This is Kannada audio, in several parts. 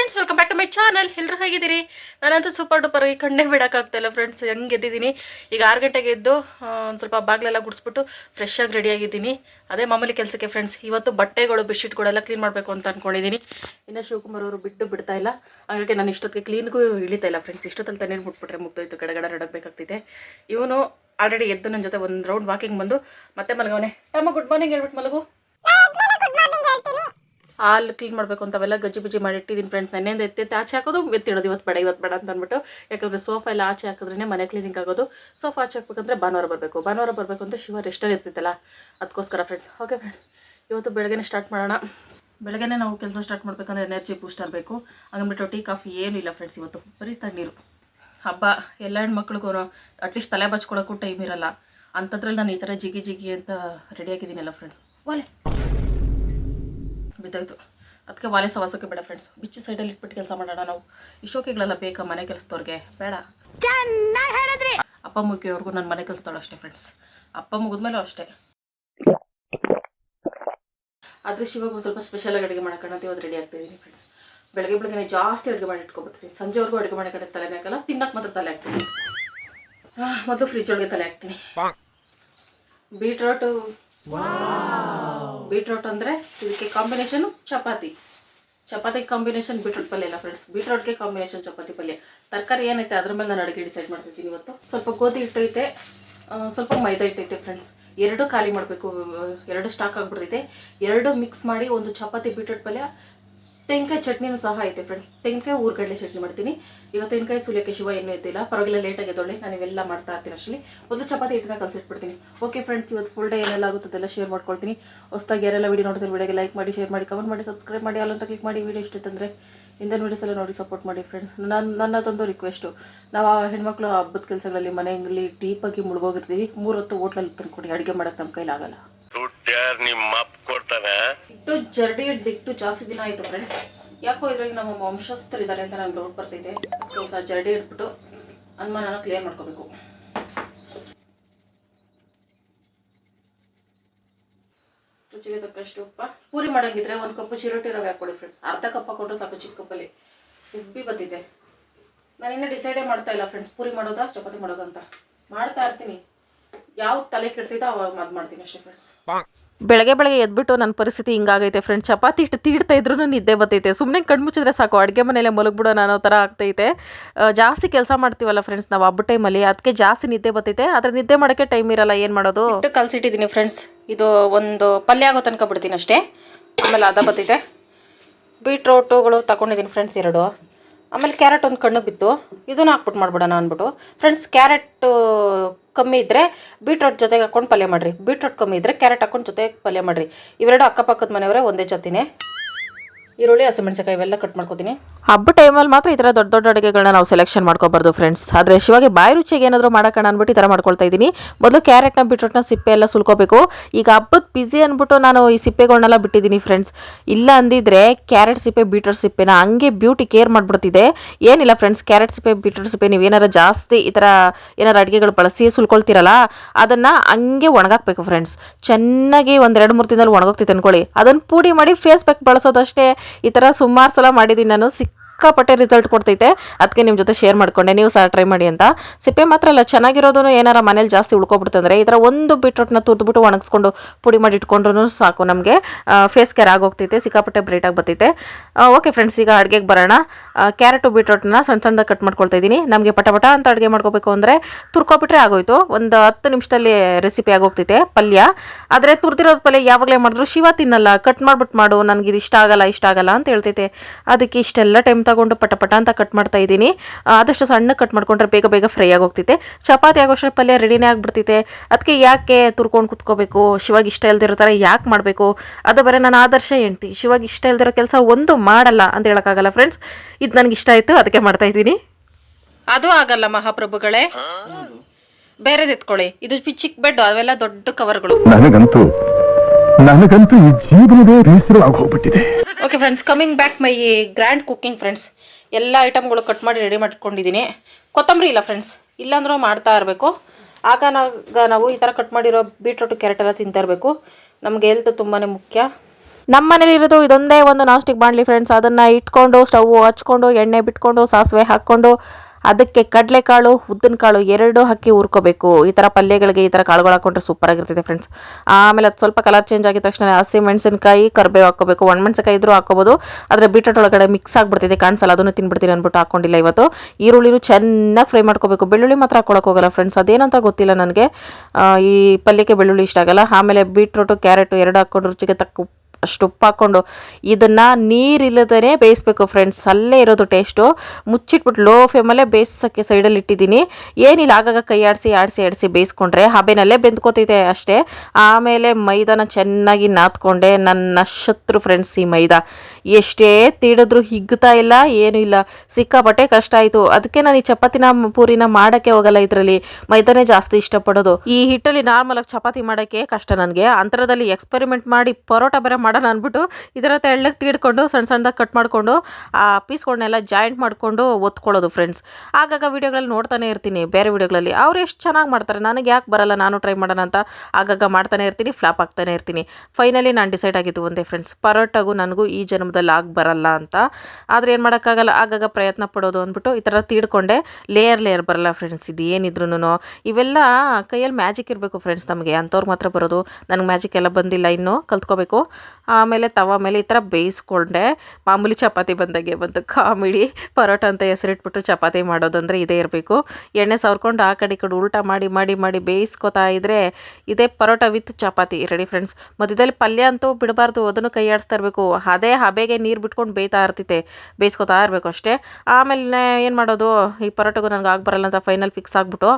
Friends welcome back to my channel ಎಲ್ಲರೂ ಹೇಗಿದ್ದೀರಿ? ನಾನಂತೂ ಸೂಪರ್ ಡೂಪರ್ ಈ ಕಣ್ಣೇ ಬಿಡೋಕ್ಕಾಗ್ತಾಯಿಲ್ಲ ಫ್ರೆಂಡ್ಸ್ ಹೆಂಗೆ ಎದ್ದಿದ್ದೀನಿ? ಈಗ ಆರು ಗಂಟೆಗೆ ಎದ್ದು ಒಂದು ಸ್ವಲ್ಪ ಬಾಗಿಲೆಲ್ಲ ಗುಡಿಸ್ಬಿಟ್ಟು ಫ್ರೆಶ್ಶಾಗಿ ರೆಡಿಯಾಗಿದ್ದೀನಿ ಅದೇ ಮಾಮೂಲಿ ಕೆಲಸಕ್ಕೆ ಫ್ರೆಂಡ್ಸ್ ಇವತ್ತು ಬಟ್ಟೆಗಳು ಬೆಡ್ಶೀಟ್ಗಳೆಲ್ಲ ಕ್ಲೀನ್ ಮಾಡಬೇಕು ಅಂತ ಅಂದ್ಕೊಂಡಿದ್ದೀನಿ ಇನ್ನು ಶಿವಕುಮಾರ್ ಅವರು ಬಿಟ್ಟು ಬಿಡ್ತಾ ಇಲ್ಲ. ಹಾಗಾಗಿ ನಾನು ಇಷ್ಟೊತ್ತಿಗೆ ಕ್ಲೀನ್ಗೂ ಇಳಿತಾ ಇಲ್ಲ ಫ್ರೆಂಡ್ಸ್ ಇಷ್ಟೊತ್ತಲ್ಲಿ ತಣ್ಣೀರು ಬಿಟ್ಬಿಟ್ರೆ ಮುಗ್ದೋಯ್ತು ಕಡೆಗಡೆ ನಡಬೇಕಾಗ್ತಿದೆ ಇವನು ಆಲ್ರೆಡಿ ಎದ್ದು ನನ್ನ ಜೊತೆ ಒಂದು ರೌಂಡ್ ವಾಕಿಂಗ್ ಬಂದು ಮತ್ತೆ ಮಲಗವನೆ. ಅಮ್ಮ ಗುಡ್ ಮಾರ್ನಿಂಗ್ ಹೇಳ್ಬಿಟ್ಟು ಮಲಗು. ಹಾಲು ಕ್ಲೀನ್ ಮಾಡಬೇಕು ಅಂತ ಅವೆಲ್ಲ ಗಜ್ಜಿ ಬಜ್ಜಿ ಮಾಡಿ ಇಟ್ಟಿದ್ದೀನಿ ಫ್ರೆಂಡ್ಸ್ ನೆನ್ನೆಯಿಂದ ಎತ್ತೆತ್ತಿ ಆಚೆ ಹಾಕೋದು ಎತ್ತಿಡೋದು ಇವತ್ತು ಬೇಡ ಇವತ್ತು ಬೇಡ ಅಂತ ಅಂದ್ಬಿಟ್ಟು. ಯಾಕಂದರೆ ಸೋಫಾ ಎಲ್ಲ ಆಚೆ ಹಾಕಿದ್ರೆ ಮನೆ ಕ್ಲೀನಿಂಗ್ ಆಗೋದು. ಸೋಫಾ ಆಚೆ ಹಾಕ್ಬೇಕಂದ್ರೆ ಭಾನುವಾರ ಬರಬೇಕು. ಭಾನುವಾರ ಬರಬೇಕು ಅಂತ ಶಿವ ರೆಸ್ಟಲ್ಲಿ ಇರ್ತಿತ್ತಲ್ಲ? ಅದಕ್ಕೋಸ್ಕರ ಫ್ರೆಂಡ್ಸ್ ಓಕೆ ಫ್ರೆಂಡ್ಸ್ ಇವತ್ತು ಬೆಳಗ್ಗೆ ಸ್ಟಾರ್ಟ್ ಮಾಡೋಣ. ಬೆಳಗ್ಗೆ ನಾವು ಕೆಲಸ ಸ್ಟಾರ್ಟ್ ಮಾಡಬೇಕಂದ್ರೆ ಎನರ್ಜಿ ಬೂಸ್ಟ್ ಬೇಕು ಹಂಗಂದ್ಬಿಟ್ಟು ಟೀ, ಕಾಫಿ ಏನಿಲ್ಲ ಫ್ರೆಂಡ್ಸ್ ಇವತ್ತು. ಬರೀ ತಣ್ಣೀರು. ಹಬ್ಬ, ಎಲ್ಲ ಹೆಣ್ಮಕ್ಳಿಗೂ ಅಟ್ಲೀಸ್ಟ್ ತಲೆ ಬಚ್ಕೊಳಕ್ಕೂ ಟೈಮ್ ಇರಲ್ಲ. ಅಂಥದ್ರಲ್ಲಿ ನಾನು ಈ ಥರ ಜಿಗಿ ಜಿಗಿ ಅಂತ ರೆಡಿ ರೆಡಿಯಾಗಿದ್ದೀನಲ್ಲ ಫ್ರೆಂಡ್ಸ್ ಒಲೆ. ಬಿದ್ದೋಯ್ತು. ಅದಕ್ಕೆ ವಾಲೆ ಸವಾಸಕ್ಕೆ ಬೇಡ ಫ್ರೆಂಡ್ಸ್ ಬಿಚ್ಚಿ ಸೈಡಲ್ಲಿ ಇಟ್ಬಿಟ್ಟು ಕೆಲಸ ಮಾಡೋಣ ನಾವು. ಈ ಶೋಕೆಗಳೆಲ್ಲ ಬೇಕಾ ಮನೆ ಕೆಲಸದವ್ರಿಗೆ. ಬೇಡ. ಅಪ್ಪ ಮುಗಿಯೋರ್ಗು ನನ್ನ ಮನೆ ಕೆಲಸದವಳು ಅಷ್ಟೇ ಫ್ರೆಂಡ್ಸ್ ಅಪ್ಪ ಮುಗಿದ್ಮೇಲೆ ಅಷ್ಟೇ. ಆದರೆ ಶಿವಾಗ ಒಂದು ಸ್ವಲ್ಪ ಸ್ಪೆಷಲಾಗಿ ಅಡುಗೆ ಅಂತ ಇವತ್ತು ರೆಡಿ ಆಗ್ತಾ ಇದ್ದೀನಿ ಫ್ರೆಂಡ್ಸ್ ಬೆಳಗ್ಗೆ ಬೆಳಗ್ಗೆ ಜಾಸ್ತಿ ಅಡುಗೆ ಮಾಡಿ ಇಟ್ಕೊಬರ್ತೀನಿ ಸಂಜೆವರೆಗೂ ಅಡುಗೆ ಮಾಡಿ ಕಡೆ ತಲೆನೇ ಹಾಕಲ್ಲ ತಿನ್ನಕ್ಕೆ ಮಾತ್ರ ತಲೆ ಹಾಕ್ತೀನಿ. ಮೊದಲು ಫ್ರಿಜ್ ಒಳಗೆ ತಲೆ ಹಾಕ್ತೀನಿ. ಬೀಟ್ರೋಟು ಬೀಟ್ರೋಟ್ ಅಂದರೆ ಇದಕ್ಕೆ combination chapati. Chapati combination beetroot ಪಲ್ಯ ಇಲ್ಲ ಫ್ರೆಂಡ್ಸ್ ಬೀಟ್ರೋಟ್ಗೆ ಕಾಂಬಿನೇಷನ್ ಚಪಾತಿ ಪಲ್ಯ. ತರಕಾರಿ ಏನೈತೆ ಅದ್ರ ಮೇಲೆ ನಾನು ಅಡುಗೆ ಡಿಸೈಡ್ ಮಾಡ್ತಿದ್ದೀನಿ ಇವತ್ತು. ಸ್ವಲ್ಪ ಗೋಧಿ ಹಿಟ್ಟು ಐತೆ ಸ್ವಲ್ಪ ಮೈದಾ ಹಿಟ್ಟೈತೆ ಫ್ರೆಂಡ್ಸ್ ಎರಡು ಖಾಲಿ ಮಾಡಬೇಕು ಎರಡು ಸ್ಟಾಕ್ ಆಗಿಬಿಡ್ತೈತೆ. ಎರಡು ಮಿಕ್ಸ್ ಮಾಡಿ ಒಂದು ಚಪಾತಿ ಬೀಟ್ರೋಟ್ ಪಲ್ಯ ತೆಂಗಿನಕಾಯಿ ಚಟ್ನಿನೂ ಸಹ ಐತೆ ಫ್ರೆಂಡ್ಸ್ ತೆಂಗಿನಕಾಯಿ ಊರುಗಡಲೆ ಚಟ್ನಿ ಮಾಡ್ತೀನಿ. ಈಗ ತೆಂಗಿನಕಾಯಿ ಸುಲಿಯೋಕ್ಕೆ ಶಿವ ಏನೂ ಇದ್ದಿಲ್ಲ ಪರವಾಗಿಲ್ಲ ಲೇಟಾಗಿ ತೊಳೆ ನಾನು ಇವೆಲ್ಲ ಮಾಡ್ತಾ ಇರ್ತೀನಿ ಅಷ್ಟರಲ್ಲಿ. ಮೊದಲು ಚಪಾತಿ ಹಿಟ್ಟನ್ನ ಕಲಸಿಟ್ಬಿಡ್ತೀನಿ ಓಕೆ ಫ್ರೆಂಡ್ಸ್ ಇವತ್ತು ಫುಲ್ ಡೇ ಏನೆಲ್ಲ ಆಗುತ್ತೆ. ಅದೆಲ್ಲ ಶೇರ್ ಮಾಡ್ಕೊಳ್ತೀನಿ. ಹೊಸದಾಗಿ ಯಾರೆಲ್ಲ ವಿಡಿಯೋ ನೋಡ್ತಾರೆ ವೀಡಿಯೋಗೆ ಲೈಕ್ ಮಾಡಿ ಶೇರ್ ಮಾಡಿ ಕಮೆಂಟ್ ಮಾಡಿ ಸಬ್ಸ್ಕ್ರೈಬ್ ಮಾಡಿ ಅಲ್ಲಂತ ಕ್ಲಿಕ್ ಮಾಡಿ. ವೀಡಿಯೋ ಇಷ್ಟ ತಂದರೆ ಹಿಂದಿನ ವೀಡಿಯೋಸ್ ನೋಡಿ ಸಪೋರ್ಟ್ ಮಾಡಿ ಫ್ರೆಂಡ್ಸ್ ನನ್ನ ನನ್ನದೊಂದು ರಿಕ್ವೆಸ್ಟು ನಾವು ಆ ಹೆಣ್ಮಕ್ಳು ಹಬ್ಬದ ಕೆಲಸಗಳಲ್ಲಿ ಮನೆಯಲ್ಲಿ ಡೀಪಾಗಿ ಮುಳುಗೋಗಿರ್ತೀವಿ. ಮೂರು ಹೊತ್ತು ಹೋಟ್ಲಲ್ಲಿ ತಂದ್ಕೊಡಿ. ಅಡುಗೆ ಮಾಡೋಕ್ಕೆ ನಮ್ಮ ಕೈಲಾಗಲ್ಲ ದುಡ್ಡು ಯಾರು ನಿಮ್ಮ ಅಪ್ಪ ಕೊಡ್ತಾನೆ ಇಟ್ಟು ಜರ್ಡಿ ಹಿಡ್ದಿಟ್ಟು ಜಾಸ್ತಿ ದಿನ ಆಯಿತು ಫ್ರೆಂಡ್ಸ್ ಯಾಕೋ ಇದರಲ್ಲಿ ನಮ್ಮ ವಂಶಸ್ಥರಿದ್ದಾರೆ ಅಂತ ನಾನು ಡೌಟ್ ಬರ್ತಿದೆ. ಜರ್ಡಿ ಹಿಡ್ಬಿಟ್ಟು ಅನುಮಾನನ ಕ್ಲಿಯರ್ ಮಾಡ್ಕೋಬೇಕು. ರುಚಿಗೆ ತಕ್ಕಷ್ಟು ಉಪ್ಪ. ಪೂರಿ ಮಾಡೋಂಗಿದ್ರೆ ಒಂದು ಕಪ್ಪು ಚಿರೋಟಿ ರವೆ ಹಾಕ್ಕೊಡಿ ಫ್ರೆಂಡ್ಸ್ ಅರ್ಧ ಕಪ್ ಹಾಕೊಂಡ್ರೆ ಸಾಕು ಚಿಕ್ಕ ಕಪ್ಪಲ್ಲಿ. ಉಬ್ಬಿ ಬತ್ತಿದೆ. ನಾನು ಇನ್ನೂ ಡಿಸೈಡೇ ಮಾಡ್ತಾ ಇಲ್ಲ ಫ್ರೆಂಡ್ಸ್ ಪೂರಿ ಮಾಡೋದಾ, ಚಪಾತಿ ಮಾಡೋದಂತ ಮಾಡ್ತಾ ಇರ್ತೀನಿ. ಯಾವ ತಲೆ ಕೆಡ್ತಿದ್ದ ಅವಾಗ ಮದ್ ಮಾಡ್ತೀನಿ ಅಷ್ಟೇ ಫ್ರೆಂಡ್ಸ್ ಬೆಳಗ್ಗೆ ಬೆಳಗ್ಗೆ ಎದ್ಬಿಟ್ಟು ನನ್ನ ಪರಿಸ್ಥಿತಿ ಹಿಂಗಾಗೈತೆ ಫ್ರೆಂಡ್ ಚಪಾತಿ ಇಟ್ಟು ತೀಡ್ತಾ ಇದ್ರೂ ನಿದ್ದೆ ಬರ್ತೈತೆ ಸುಮ್ಮನೆ ಕಣ್ಮುಚ್ಚಿದ್ರೆ ಸಾಕು. ಅಡುಗೆ ಮನೆಯಲ್ಲೇ ಮಲಗ್ಬಿಡೋಣ ಅನ್ನೋ ಥರ ಆಗ್ತೈತೆ. ಜಾಸ್ತಿ ಕೆಲಸ ಮಾಡ್ತೀವಲ್ಲ ಫ್ರೆಂಡ್ಸ್ ನಾವು ಹಬ್ಬ ಟೈಮಲ್ಲಿ ಅದಕ್ಕೆ ಜಾಸ್ತಿ ನಿದ್ದೆ ಬರ್ತೈತೆ ಆದರೆ ನಿದ್ದೆ ಮಾಡೋಕ್ಕೆ ಟೈಮ್ ಇರಲ್ಲ. ಏನು ಮಾಡೋದು? ಇಟ್ಟು ಕಲಸಿಟ್ಟಿದ್ದೀನಿ ಫ್ರೆಂಡ್ಸ್ ಇದು ಒಂದು ಪಲ್ಯ ಆಗೋ ತನಕ ಬಿಡ್ತೀನಿ ಅಷ್ಟೇ. ಆಮೇಲೆ ಅದ ಬತ್ತೈತೆ. ಬೀಟ್ರೋಟುಗಳು ತಗೊಂಡಿದ್ದೀನಿ ಫ್ರೆಂಡ್ಸ್ ಎರಡು. ಆಮೇಲೆ ಕ್ಯಾರೆಟ್ ಒಂದು ಕಣ್ಣು ಬಿತ್ತು. ಇದನ್ನು ಹಾಕ್ಬಿಟ್ಟು ಮಾಡ್ಬಿಡೋಣ ಅಂದ್ಬಿಟ್ಟು. ಫ್ರೆಂಡ್ಸ್ ಕ್ಯಾರೆಟ್ ಕಮ್ಮಿ ಇದ್ದರೆ ಬೀಟ್ರೋಟ್ ಜೊತೆಗೆ ಹಾಕ್ಕೊಂಡು ಪಲ್ಯ ಮಾಡಿರಿ. ಬೀಟ್ರೋಟ್ ಕಮ್ಮಿ ಇದ್ದರೆ ಕ್ಯಾರೆಟ್ ಹಾಕ್ಕೊಂಡು ಜೊತೆಗೆ ಪಲ್ಯ ಮಾಡಿರಿ. ಇವೆರಡು ಅಕ್ಕಪಕ್ಕದ ಮನೆಯವರೇ ಒಂದೇ ಜೊತೆನೇ. ಈರುಳ್ಳಿ ಹಸಿಮೆಣಸಿಕಾಯಿ ಇವೆಲ್ಲ ಕಟ್ ಮಾಡ್ಕೊತೀನಿ. ಹಬ್ಬ ಟೈಮಲ್ಲಿ ಮಾತ್ರ ಈ ಥರ ದೊಡ್ಡ ದೊಡ್ಡ ಅಡುಗೆಗಳನ್ನ ನಾವು ಸೆಲೆಕ್ಷನ್ ಮಾಡ್ಕೋಬಾರ್ದು ಫ್ರೆಂಡ್ಸ್ ಆದರೆ ಶಿವಾಗೆ ಬಾಯಿ ರುಚಿಗೆ ಏನಾದರೂ ಮಾಡೋಣ ಅಂದ್ಬಿಟ್ಟು ಈ ಥರ ಮಾಡ್ಕೊಳ್ತಾ ಇದ್ದೀನಿ. ಮೊದಲು ಕ್ಯಾರೆಟ್ನ ಬಿಟ್ರೋಟ್ನ ಸಿಪ್ಪೆ ಎಲ್ಲ ಸುಲ್ಕೋಬೇಕು. ಈಗ ಹಬ್ಬದ ಬಿಸಿ ಅಂದ್ಬಿಟ್ಟು ನಾನು ಈ ಸಿಪ್ಪೆಗಳನ್ನೆಲ್ಲ ಬಿಟ್ಟಿದ್ದೀನಿ ಫ್ರೆಂಡ್ಸ್ ಇಲ್ಲ ಅಂದಿದ್ರೆ ಕ್ಯಾರೆಟ್ ಸಿಪ್ಪೆ ಬೀಟ್ರೋಟ್ ಸಿಪ್ಪೆನ ಹಂಗೆ ಬ್ಯೂಟಿ ಕೇರ್ ಮಾಡಿಬಿಡ್ತಿದೆ. ಏನಿಲ್ಲ ಫ್ರೆಂಡ್ಸ್ ಕ್ಯಾರೆಟ್ ಸಿಪ್ಪೆ ಬೀಟ್ರೋಟ್ ಸಿಪ್ಪೆ ನೀವು ಏನಾರು ಜಾಸ್ತಿ ಈ ಥರ ಏನಾರು ಅಡುಗೆಗಳು ಬಳಸಿ ಸುಲ್ಕೊಳ್ತೀರಲ್ಲ, ಅದನ್ನು ಹಂಗೆ ಒಣಗಾಕ್ಬೇಕು ಫ್ರೆಂಡ್ಸ್ ಚೆನ್ನಾಗಿ ಒಂದೆರಡು ಮೂರು ದಿನದಲ್ಲಿ ಒಣಗೋಗ್ತಿತ್ತು ಅಂದ್ಕೊಳ್ಳಿ ಅದನ್ನು ಪುಡಿ ಮಾಡಿ ಫೇಸ್ ಪ್ಯಾಕ್ ಬಳಸೋದಷ್ಟೇ. ಈ ಥರ ಸುಮಾರು ಸಲ ಮಾಡಿದ್ದೀನಿ ನಾನು. ಸಿಕ್ಕಾಪಟ್ಟೆ ರಿಸಲ್ಟ್ ಕೊಡ್ತೈತೆ. ಅದಕ್ಕೆ ನಿಮ್ಮ ಜೊತೆ ಶೇರ್ ಮಾಡ್ಕೊಂಡೆ. ನೀವು ಸಹ ಟ್ರೈ ಮಾಡಿ ಅಂತ. ಸಿಪ್ಪೆ ಮಾತ್ರ ಅಲ್ಲ ಚೆನ್ನಾಗಿರೋದನ್ನು ಏನಾರ ಮನೇಲಿ ಜಾಸ್ತಿ ಉಳ್ಕೊಬಿಡ್ತಂದ್ರೆ ಈ ಥರ ಒಂದು ಬೀಟ್ರೋಟ್ನ ತುರ್ದ್ಬಿಟ್ಟು ಒಣಗಿಸ್ಕೊಂಡು ಪುಡಿ ಮಾಡಿ ಇಟ್ಕೊಂಡ್ರೂ ಸಾಕು ನಮಗೆ. ಫೇಸ್ ಕೇರ್ ಆಗೋಗ್ತೈತೆ, ಸಿಕ್ಕಾಪಟ್ಟೆ ಬ್ರೈಟಾಗಿ ಬರ್ತೈತೆ. ಓಕೆ ಫ್ರೆಂಡ್ಸ್ ಈಗ ಅಡುಗೆಗೆ ಬರೋಣ. ಕ್ಯಾರೆಟು ಬೀಟ್ರೋಟ್ನ ಸಣ್ಣ ಸಣ್ಣದಾಗ ಕಟ್ ಮಾಡ್ಕೊಳ್ತಾ ಇದ್ದೀನಿ. ನಮಗೆ ಪಟ ಪಟ ಅಂತ ಅಡುಗೆ ಮಾಡ್ಕೋಬೇಕು ಅಂದರೆ ತುರ್ಕೊಬಿಟ್ರೆ ಆಗೋಯ್ತು. ಒಂದು ಹತ್ತು ನಿಮಿಷದಲ್ಲಿ ರೆಸಿಪಿ ಆಗೋಗ್ತೈತೆ, ಪಲ್ಯ. ಆದರೆ ತುರ್ದಿರೋದು ಪಲ್ಯ ಯಾವಾಗಲೇ ಮಾಡಿದ್ರು ಶಿವ ತಿನ್ನಲ್ಲ. ಕಟ್ ಮಾಡ್ಬಿಟ್ಟು ಮಾಡು ನನಗೆ ಇದು ಇಷ್ಟ ಆಗಲ್ಲ ಇಷ್ಟ ಆಗಲ್ಲ ಅಂತ ಹೇಳ್ತೈತೆ. ಅದಕ್ಕೆ ಇಷ್ಟೆಲ್ಲ ಟೈಮ್ ತಗೊಂಡು ಪಟ ಪಟ ಅಂತ ಕಟ್ ಮಾಡ್ತಾ ಇದ್ದೀನಿ. ಆದಷ್ಟು ಸಣ್ಣ ಕಟ್ ಮಾಡ್ಕೊಂಡ್ರೆ ಬೇಗ ಬೇಗ ಫ್ರೈ ಆಗೋಗ್ತೈತೆ ಚಪಾತಿ ಆಗೋಷ್ಟು ಪಲ್ಯ ರೆಡಿನೇ ಆಗಿಬಿಡ್ತೈತೆ ಅದಕ್ಕೆ ಯಾಕೆ ತುರ್ಕೊಂಡು ಕುತ್ಕೋಬೇಕು? ಶಿವಾಗ ಇಷ್ಟ ಇಲ್ದಿರೋ ಥರ ಯಾಕೆ ಮಾಡಬೇಕು? ಅದು ಬರೀ ನಾನು ಆದರ್ಶ ಹೆಂಡ್ತಿ. ಶಿವಾಗ ಇಷ್ಟ ಇಲ್ದಿರೋ ಕೆಲಸ ಒಂದು ಮಾಡಲ್ಲ ಅಂತ ಹೇಳೋಕ್ಕಾಗಲ್ಲ ಫ್ರೆಂಡ್ಸ್ ಇದು ನನಗೆ ಇಷ್ಟ ಆಯಿತು ಅದಕ್ಕೆ ಮಾಡ್ತಾ ಇದ್ದೀನಿ. ಅದು ಆಗಲ್ಲ ಮಹಾಪ್ರಭುಗಳೇ. ಬೇರೆದು ಎತ್ಕೊಳ್ಳಿ. ಇದು ಚಿಕ್ಕ ಬೆಡ್ ಅವೆಲ್ಲ ದೊಡ್ಡ ಕವರ್ಗಳು ನನಗಂತೂ ನನಗಂತೂ ಈ ಜೀವನವೇ ಬೇಸರ ಹೋಗ್ಬಿಟ್ಟಿದೆ. Okay friends coming back my grand cooking friends ಎಲ್ಲ ಐಟಮ್ಗಳು ಕಟ್ ಮಾಡಿ ರೆಡಿ ಮಾಡ್ಕೊಂಡಿದ್ದೀನಿ. ಕೊತ್ತಂಬರಿ ಇಲ್ಲ ಫ್ರೆಂಡ್ಸ್ ಇಲ್ಲಾಂದ್ರೂ ಮಾಡ್ತಾ ಇರಬೇಕು. ಆಗ ನಾಗ ನಾವು ಈ ಥರ ಕಟ್ ಮಾಡಿರೋ ಬೀಟ್ರೋಟು ಕ್ಯಾರೆಟ್ ಎಲ್ಲ ತಿಂತಾ ಇರಬೇಕು. ನಮಗೆ ಹೆಲ್ತ್ ತುಂಬಾ ಮುಖ್ಯ. ನಮ್ಮ ಮನೇಲಿ ಇರೋದು ಇದೊಂದೇ ಒಂದು ನಾಸ್ಟಿಕ್ ಸ್ಟಿಕ್ ಬಾಣಲಿ ಫ್ರೆಂಡ್ಸ್ ಅದನ್ನು ಇಟ್ಕೊಂಡು ಸ್ಟವ್ ಹಚ್ಕೊಂಡು, ಎಣ್ಣೆ ಬಿಟ್ಕೊಂಡು, ಸಾಸಿವೆ ಹಾಕ್ಕೊಂಡು ಅದಕ್ಕೆ ಕಡಲೆಕಾಳು, ಉದ್ದಿನಕಾಳು ಎರಡು ಹಾಕಿ ಹುರ್ಕೋಬೇಕು. ಈ ಥರ ಪಲ್ಯಗಳಿಗೆ ಈ ಥರ ಕಾಳುಗಳು ಹಾಕೊಂಡ್ರೆ ಸೂಪರ್ ಆಗಿರ್ತೈತೆ ಫ್ರೆಂಡ್ಸ್ ಆಮೇಲೆ ಅದು ಸ್ವಲ್ಪ ಕಲರ್ ಚೇಂಜ್ ಆಗಿದ ತಕ್ಷಣ ಹಸಿ ಮೆಣಸಿನಕಾಯಿ ಕರ್ಬೇವು ಹಾಕೋಬೇಕು ಒಣಮೆಣಸಿನಕಾಯಿ ಇದ್ರೂ ಹಾಕೋಬೋದು ಆದರೆ ಬೀಟ್ರೋಟ್ ಒಳಗಡೆ ಮಿಕ್ಸ್ ಆಗಿಬಿಡ್ತಿದೆ ಕಾಣಿಸಲ್ಲ, ಅದನ್ನು ತಿನ್ಬಿಡ್ತೀನಿ ಅಂದ್ಬಿಟ್ಟು ಹಾಕೊಂಡಿಲ್ಲ ಇವತ್ತು. ಈರುಳ್ಳಿನೂ ಚೆನ್ನಾಗಿ ಫ್ರೈ ಮಾಡ್ಕೋಬೇಕು. ಬೆಳ್ಳುಳ್ಳಿ ಮಾತ್ರ ಹಾಕೊಳಕ್ಕೆ ಹೋಗಲ್ಲ ಫ್ರೆಂಡ್ಸ್ ಅದೇನಂತ ಗೊತ್ತಿಲ್ಲ ನನಗೆ. ಈ ಪಲ್ಯಕ್ಕೆ ಬೆಳ್ಳುಳ್ಳಿ ಇಷ್ಟ ಆಗಲ್ಲ. ಆಮೇಲೆ ಬೀಟ್ರೋಟು ಕ್ಯಾರೆಟು ಎರಡು ಹಾಕ್ಕೊಂಡು ರುಚಿಗೆ ತಕ್ಕ ಅಷ್ಟು ಉಪ್ಪು ಹಾಕ್ಕೊಂಡು ಇದನ್ನು ನೀರಿಲ್ಲದೇ ಬೇಯಿಸ್ಬೇಕು ಫ್ರೆಂಡ್ಸ್ ಅಲ್ಲೇ ಇರೋದು ಟೇಸ್ಟು ಮುಚ್ಚಿಟ್ಬಿಟ್ಟು ಲೋ ಫ್ಲೇಮಲ್ಲೇ ಬೇಯಿಸೋಕ್ಕೆ ಸೈಡಲ್ಲಿ ಇಟ್ಟಿದ್ದೀನಿ. ಏನಿಲ್ಲ, ಆಗಾಗ ಕೈ ಆಡಿಸಿ ಆಡಿಸಿ ಆಡಿಸಿ ಬೇಯಿಸ್ಕೊಂಡ್ರೆ ಹಬೆನಲ್ಲೇ ಬೆಂದ್ಕೋತೈತೆ ಅಷ್ಟೇ. ಆಮೇಲೆ ಮೈದಾನ ಚೆನ್ನಾಗಿ ನಾದ್ಕೊಂಡೆ. ನನ್ನ ಶತ್ರು ಫ್ರೆಂಡ್ಸ್ ಈ ಮೈದಾ. ಎಷ್ಟೇ ತೀಡಿದ್ರು ಹಿಗ್ತಾ ಇಲ್ಲ, ಏನೂ ಇಲ್ಲ. ಸಿಕ್ಕಾಪಟ್ಟೆ ಕಷ್ಟ ಆಯಿತು. ಅದಕ್ಕೆ ನಾನು ಈ ಚಪಾತಿನ, ಪೂರಿನ ಮಾಡೋಕ್ಕೆ ಹೋಗಲ್ಲ ಇದರಲ್ಲಿ. ಮೈದಾನೇ ಜಾಸ್ತಿ ಇಷ್ಟಪಡೋದು. ಈ ಹಿಟ್ಟಲ್ಲಿ ನಾರ್ಮಲಾಗಿ ಚಪಾತಿ ಮಾಡೋಕ್ಕೆ ಕಷ್ಟ ನನಗೆ. ಅಂತರದಲ್ಲಿ ಎಕ್ಸ್ಪೆರಿಮೆಂಟ್ ಮಾಡಿ ಪರೋಟ ಬೇರೆ ಮಾಡೋಣ ಅಂದ್ಬಿಟ್ಟು ಇದರ ತೆಳ್ಳಗೆ ತೀಡ್ಕೊಂಡು, ಸಣ್ಣ ಸಣ್ಣದಾಗಿ ಕಟ್ ಮಾಡಿಕೊಂಡು, ಆ ಪೀಸ್ಗಳನ್ನೆಲ್ಲ ಜಾಯಿಂಟ್ ಮಾಡಿಕೊಂಡು ಒತ್ಕೊಳ್ಳೋದು ಫ್ರೆಂಡ್ಸ್ ಆಗಾಗ ವೀಡಿಯೋಗಳಲ್ಲಿ ನೋಡ್ತಾನೆ ಇರ್ತೀನಿ, ಬೇರೆ ವೀಡಿಯೋಗಳಲ್ಲಿ ಅವ್ರು ಎಷ್ಟು ಚೆನ್ನಾಗಿ ಮಾಡ್ತಾರೆ, ನನಗೆ ಯಾಕೆ ಬರಲ್ಲ, ನಾನು ಟ್ರೈ ಮಾಡೋಣ ಅಂತ ಆಗಾಗ ಮಾಡ್ತಾನೆ ಇರ್ತೀನಿ ಫ್ಲಾಪ್ ಆಗ್ತಾನೆ ಇರ್ತೀನಿ. ಫೈನಲಿ ನಾನು ಡಿಸೈಡ್ ಆಗಿದ್ದು ಒಂದೇ ಫ್ರೆಂಡ್ಸ್ ಪರೋಟಾಗೂ ನನಗೂ ಈ ಜನ್ಮದಲ್ಲಿ ಆಗಿ ಬರಲ್ಲ ಅಂತ. ಆದರೆ ಏನು ಮಾಡೋಕ್ಕಾಗಲ್ಲ, ಆಗಾಗ ಪ್ರಯತ್ನ ಪಡೋದು ಅಂದ್ಬಿಟ್ಟು ಈ ಥರ ತೀಡ್ಕೊಂಡೆ ಲೇಯರ್ ಲೇಯರ್ ಬರಲ್ಲ ಫ್ರೆಂಡ್ಸ್ ಇದು ಏನಿದ್ರು ಇವೆಲ್ಲ ಕೈಯಲ್ಲಿ ಮ್ಯಾಜಿಕ್ ಇರಬೇಕು ಫ್ರೆಂಡ್ಸ್ ನಮಗೆ ಅಂಥವ್ರಿಗೆ ಮಾತ್ರ ಬರೋದು. ನನಗೆ ಮ್ಯಾಜಿಕ್ ಎಲ್ಲ ಬಂದಿಲ್ಲ, ಇನ್ನೂ ಕಲ್ತ್ಕೋಬೇಕು. ಆಮೇಲೆ ತವ ಮೇಲೆ ಈ ಥರ ಬೇಯಿಸ್ಕೊಂಡೆ. ಮಾಮೂಲಿ ಚಪಾತಿ ಬಂದಾಗೆ ಬಂತು ಕಾಮಿಡಿ ಪರೋಟ ಅಂತ ಹೆಸರಿಟ್ಬಿಟ್ಟು ಚಪಾತಿ ಮಾಡೋದಂದರೆ ಇದೇ ಇರಬೇಕು. ಎಣ್ಣೆ ಸವರ್ಕೊಂಡು ಆ ಕಡೆ ಕಡೆ ಉಲ್ಟಾ ಮಾಡಿ ಮಾಡಿ ಮಾಡಿ ಬೇಯಿಸ್ಕೊತಾ ಇದ್ದರೆ ಇದೇ paratha with chapati. Ready friends. ಮಧ್ಯದಲ್ಲಿ ಪಲ್ಯ ಅಂತೂ ಬಿಡಬಾರ್ದು, ಅದನ್ನು ಕೈ ಆಡಿಸ್ತಾ ಇರಬೇಕು. ಅದೇ ಹಬೆಗೆ ನೀರು ಬಿಟ್ಕೊಂಡು ಬೇಯ್ತಾ ಇರ್ತೈತೆ ಬೇಯಿಸ್ಕೊತಾ ಇರಬೇಕು ಅಷ್ಟೇ. ಆಮೇಲೆ ಏನು ಮಾಡೋದು? ಈ ಪರೋಟಗೂ ನನಗೆ ಆಗಿ ಬರಲ್ಲ ಅಂತ ಫೈನಲ್ ಫಿಕ್ಸ್ ಆಗಿಬಿಟ್ಟು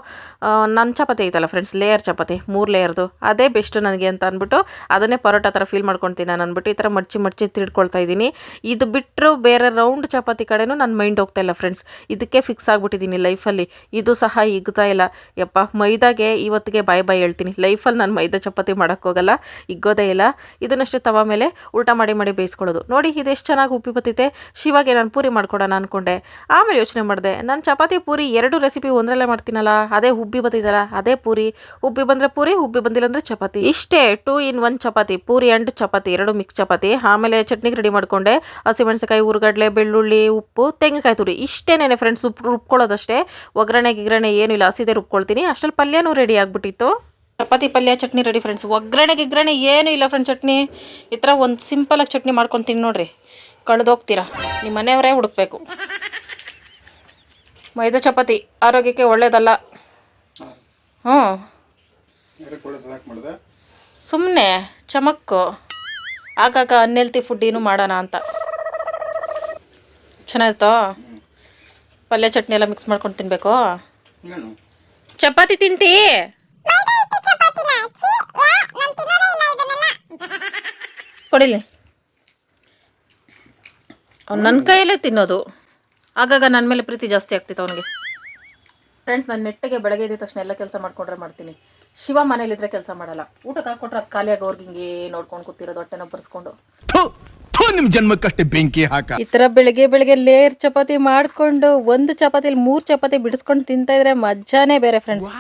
ನನ್ನ ಚಪಾತಿ ಐತಲ್ಲ ಫ್ರೆಂಡ್ಸ್, ಲೇಯರ್ ಚಪಾತಿ, ಮೂರು ಲೇಯರ್ದು. ಅದೇ ಬೆಸ್ಟ್ ನನಗೆ ಅಂತ ಅಂದ್ಬಿಟ್ಟು ಅದನ್ನೇ ಪರೋಟ ಥರ ಫೀಲ್ ಮಾಡ್ಕೊತೀನಿ ನಾನು ಅಂದ್ಬಿಟ್ಟು ಈ ಥರ ಮಡ್ಚಿ ಮಡ್ಚಿ ತಿಳ್ಕೊಳ್ತಾ ಇದ್ದೀನಿ. ಇದು ಬಿಟ್ಟರು ಬೇರೆ ರೌಂಡ್ ಚಪಾತಿ ಕಡೆನೂ ನನ್ನ ಮೈಂಡ್ ಹೋಗ್ತಾ ಇಲ್ಲ ಫ್ರೆಂಡ್ಸ್ ಇದಕ್ಕೆ ಫಿಕ್ಸ್ ಆಗಿಬಿಟ್ಟಿದ್ದೀನಿ ಲೈಫಲ್ಲಿ ಇದು ಸಹ ಇಗ್ತಾ ಇಲ್ಲ. ಯಪ್ಪ, ಮೈದಾಗೆ ಇವತ್ತಿಗೆ ಬಾಯ್ ಬಾಯ್ ಹೇಳ್ತೀನಿ. ಲೈಫಲ್ಲಿ ನಾನು ಮೈದಾ ಚಪಾತಿ ಮಾಡೋಕ್ಕೋಗಲ್ಲ ಇಗ್ಗೋದೇ ಇಲ್ಲ. ಇದನ್ನಷ್ಟೇ ತವ ಮೇಲೆ ಉಲ್ಟಾ ಮಾಡಿ ಮಾಡಿ ಬೇಯಿಸ್ಕೊಳ್ಳೋದು. ನೋಡಿ, ಇದೆಷ್ಟು ಚೆನ್ನಾಗಿ ಉಪ್ಪಿ ಬತ್ತಿತೆ ಶಿವಾಗೆ ನಾನು ಪೂರಿ ಮಾಡ್ಕೊಡೋಣ ಅಂದ್ಕೊಂಡೆ ಆಮೇಲೆ ಯೋಚನೆ ಮಾಡಿದೆ. ನಾನು ಚಪಾತಿ ಪೂರಿ ಎರಡು ರೆಸಿಪಿ ಒಂದರಲ್ಲೇ ಮಾಡ್ತೀನಲ್ಲ. ಅದೇ ಉಬ್ಬಿ ಬತ್ತೈತಲ್ಲ ಅದೇ ಪೂರಿ. ಉಬ್ಬಿ ಬಂದರೆ ಪೂರಿ, ಉಬ್ಬಿ ಬಂದಿಲ್ಲ ಅಂದರೆ ಚಪಾತಿ. ಇಷ್ಟೇ two in one chapati. Puri and chapati. ಎರಡು ಮಿಕ್ಸ್ ಚಪಾತಿ. ಆಮೇಲೆ ಚಟ್ನಿಗೆ ರೆಡಿ ಮಾಡಿಕೊಂಡೆ. ಹಸಿಮೆಣಸಿಕಾಯಿ ಹುರ್ಗಡ್ಲೆ ಬೆಳ್ಳುಳ್ಳಿ ಉಪ್ಪು ತೆಂಗಿನಕಾಯಿ ತುರಿ. ಇಷ್ಟೇನೇನೆ ಫ್ರೆಂಡ್ಸ್ ಉಪ್ಪು ರುಬ್ಕೊಳ್ಳೋದಷ್ಟೇ. ಒಗ್ಗರಣೆ ಗಿಗ್ರಣೆ ಏನೂ ಇಲ್ಲ. ಹಸಿದೆ ರುಬ್ಕೊಳ್ತೀನಿ. ಅಷ್ಟರಲ್ಲಿ ಪಲ್ಯನೂ ರೆಡಿ ಆಗಿಬಿಟ್ಟಿತ್ತು. ಚಪಾತಿ ಪಲ್ಯ ಚಟ್ನಿ ರೆಡಿ ಫ್ರೆಂಡ್ಸ್ ಒಗ್ಗರಣೆ ಗಿಗ್ರಣೆ ಏನೂ ಇಲ್ಲ ಫ್ರೆಂಡ್ಸ್ ಚಟ್ನಿ. ಈ ಥರ ಒಂದು ಸಿಂಪಲಾಗಿ ಚಟ್ನಿ ಮಾಡ್ಕೊತೀನಿ ನೋಡ್ರಿ. ಕಳೆದೋಗ್ತೀರಾ. ನಿಮ್ಮ ಮನೆಯವರೇ ಹುಡುಕ್ಬೇಕು. ಮೈದಾ ಚಪಾತಿ ಆರೋಗ್ಯಕ್ಕೆ ಒಳ್ಳೇದಲ್ಲ. ಹ್ಞೂ ಸುಮ್ಮನೆ ಚಮಕ್ಕು. ಆಗಾಗ ಅನ್ಹೆಲ್ತಿ ಫುಡ್ ಏನು ಮಾಡೋಣ ಅಂತ. ಚೆನ್ನಾಗಿರ್ತೋ ಪಲ್ಯ ಚಟ್ನಿ ಎಲ್ಲ ಮಿಕ್ಸ್ ಮಾಡ್ಕೊಂಡು ತಿನ್ಬೇಕು? ಚಪಾತಿ ತಿಂತಿ ಕೊಡಿಲಿ. ಅವ್ನು ನನ್ನ ಕೈಯಲ್ಲೇ ತಿನ್ನೋದು. ಆಗಾಗ ನನ್ನ ಮೇಲೆ ಪ್ರೀತಿ ಜಾಸ್ತಿ ಆಗ್ತಿತ್ತು ಅವನಿಗೆ. ಫ್ರೆಂಡ್ಸ್ ನಾನು ನೆಟ್ಟಿಗೆ ಬೆಳಗ್ಗೆ ಇದ್ದ ತಕ್ಷಣ ಎಲ್ಲ ಕೆಲಸ ಮಾಡ್ಕೊಂಡ್ರೆ ಮಾಡ್ತೀನಿ. ಶಿವ ಮನೇಲಿದ್ರೆ ಕೆಲಸ ಮಾಡಲ್ಲ. ಊಟಕ್ಕೆ ಹಾಕೊಟ್ರೆ ಅದು ಖಾಲಿಯಾಗಿ ಅವ್ರಿಗೆ ಹಿಂಗೆ ನೋಡ್ಕೊಂಡು ಕೂತಿರೋದು ಹೊಟ್ಟೆನ ಬರ್ಸ್ಕೊಂಡು. ನಿಮ್ ಜನ್ಮಕ್ಕಷ್ಟೇ ಬೆಂಕಿ ಹಾಕ. ಈ ತರ ಬೆಳಗ್ಗೆ ಬೆಳಗ್ಗೆ ಲೇಯರ್ ಚಪಾತಿ ಮಾಡ್ಕೊಂಡು ಒಂದು ಚಪಾತಿಲಿ ಮೂರು ಚಪಾತಿ ಬಿಡಿಸ್ಕೊಂಡು ತಿಂತಾ ಇದ್ರೆ ಮಜಾನೇ ಬೇರೆ ಫ್ರೆಂಡ್ಸ್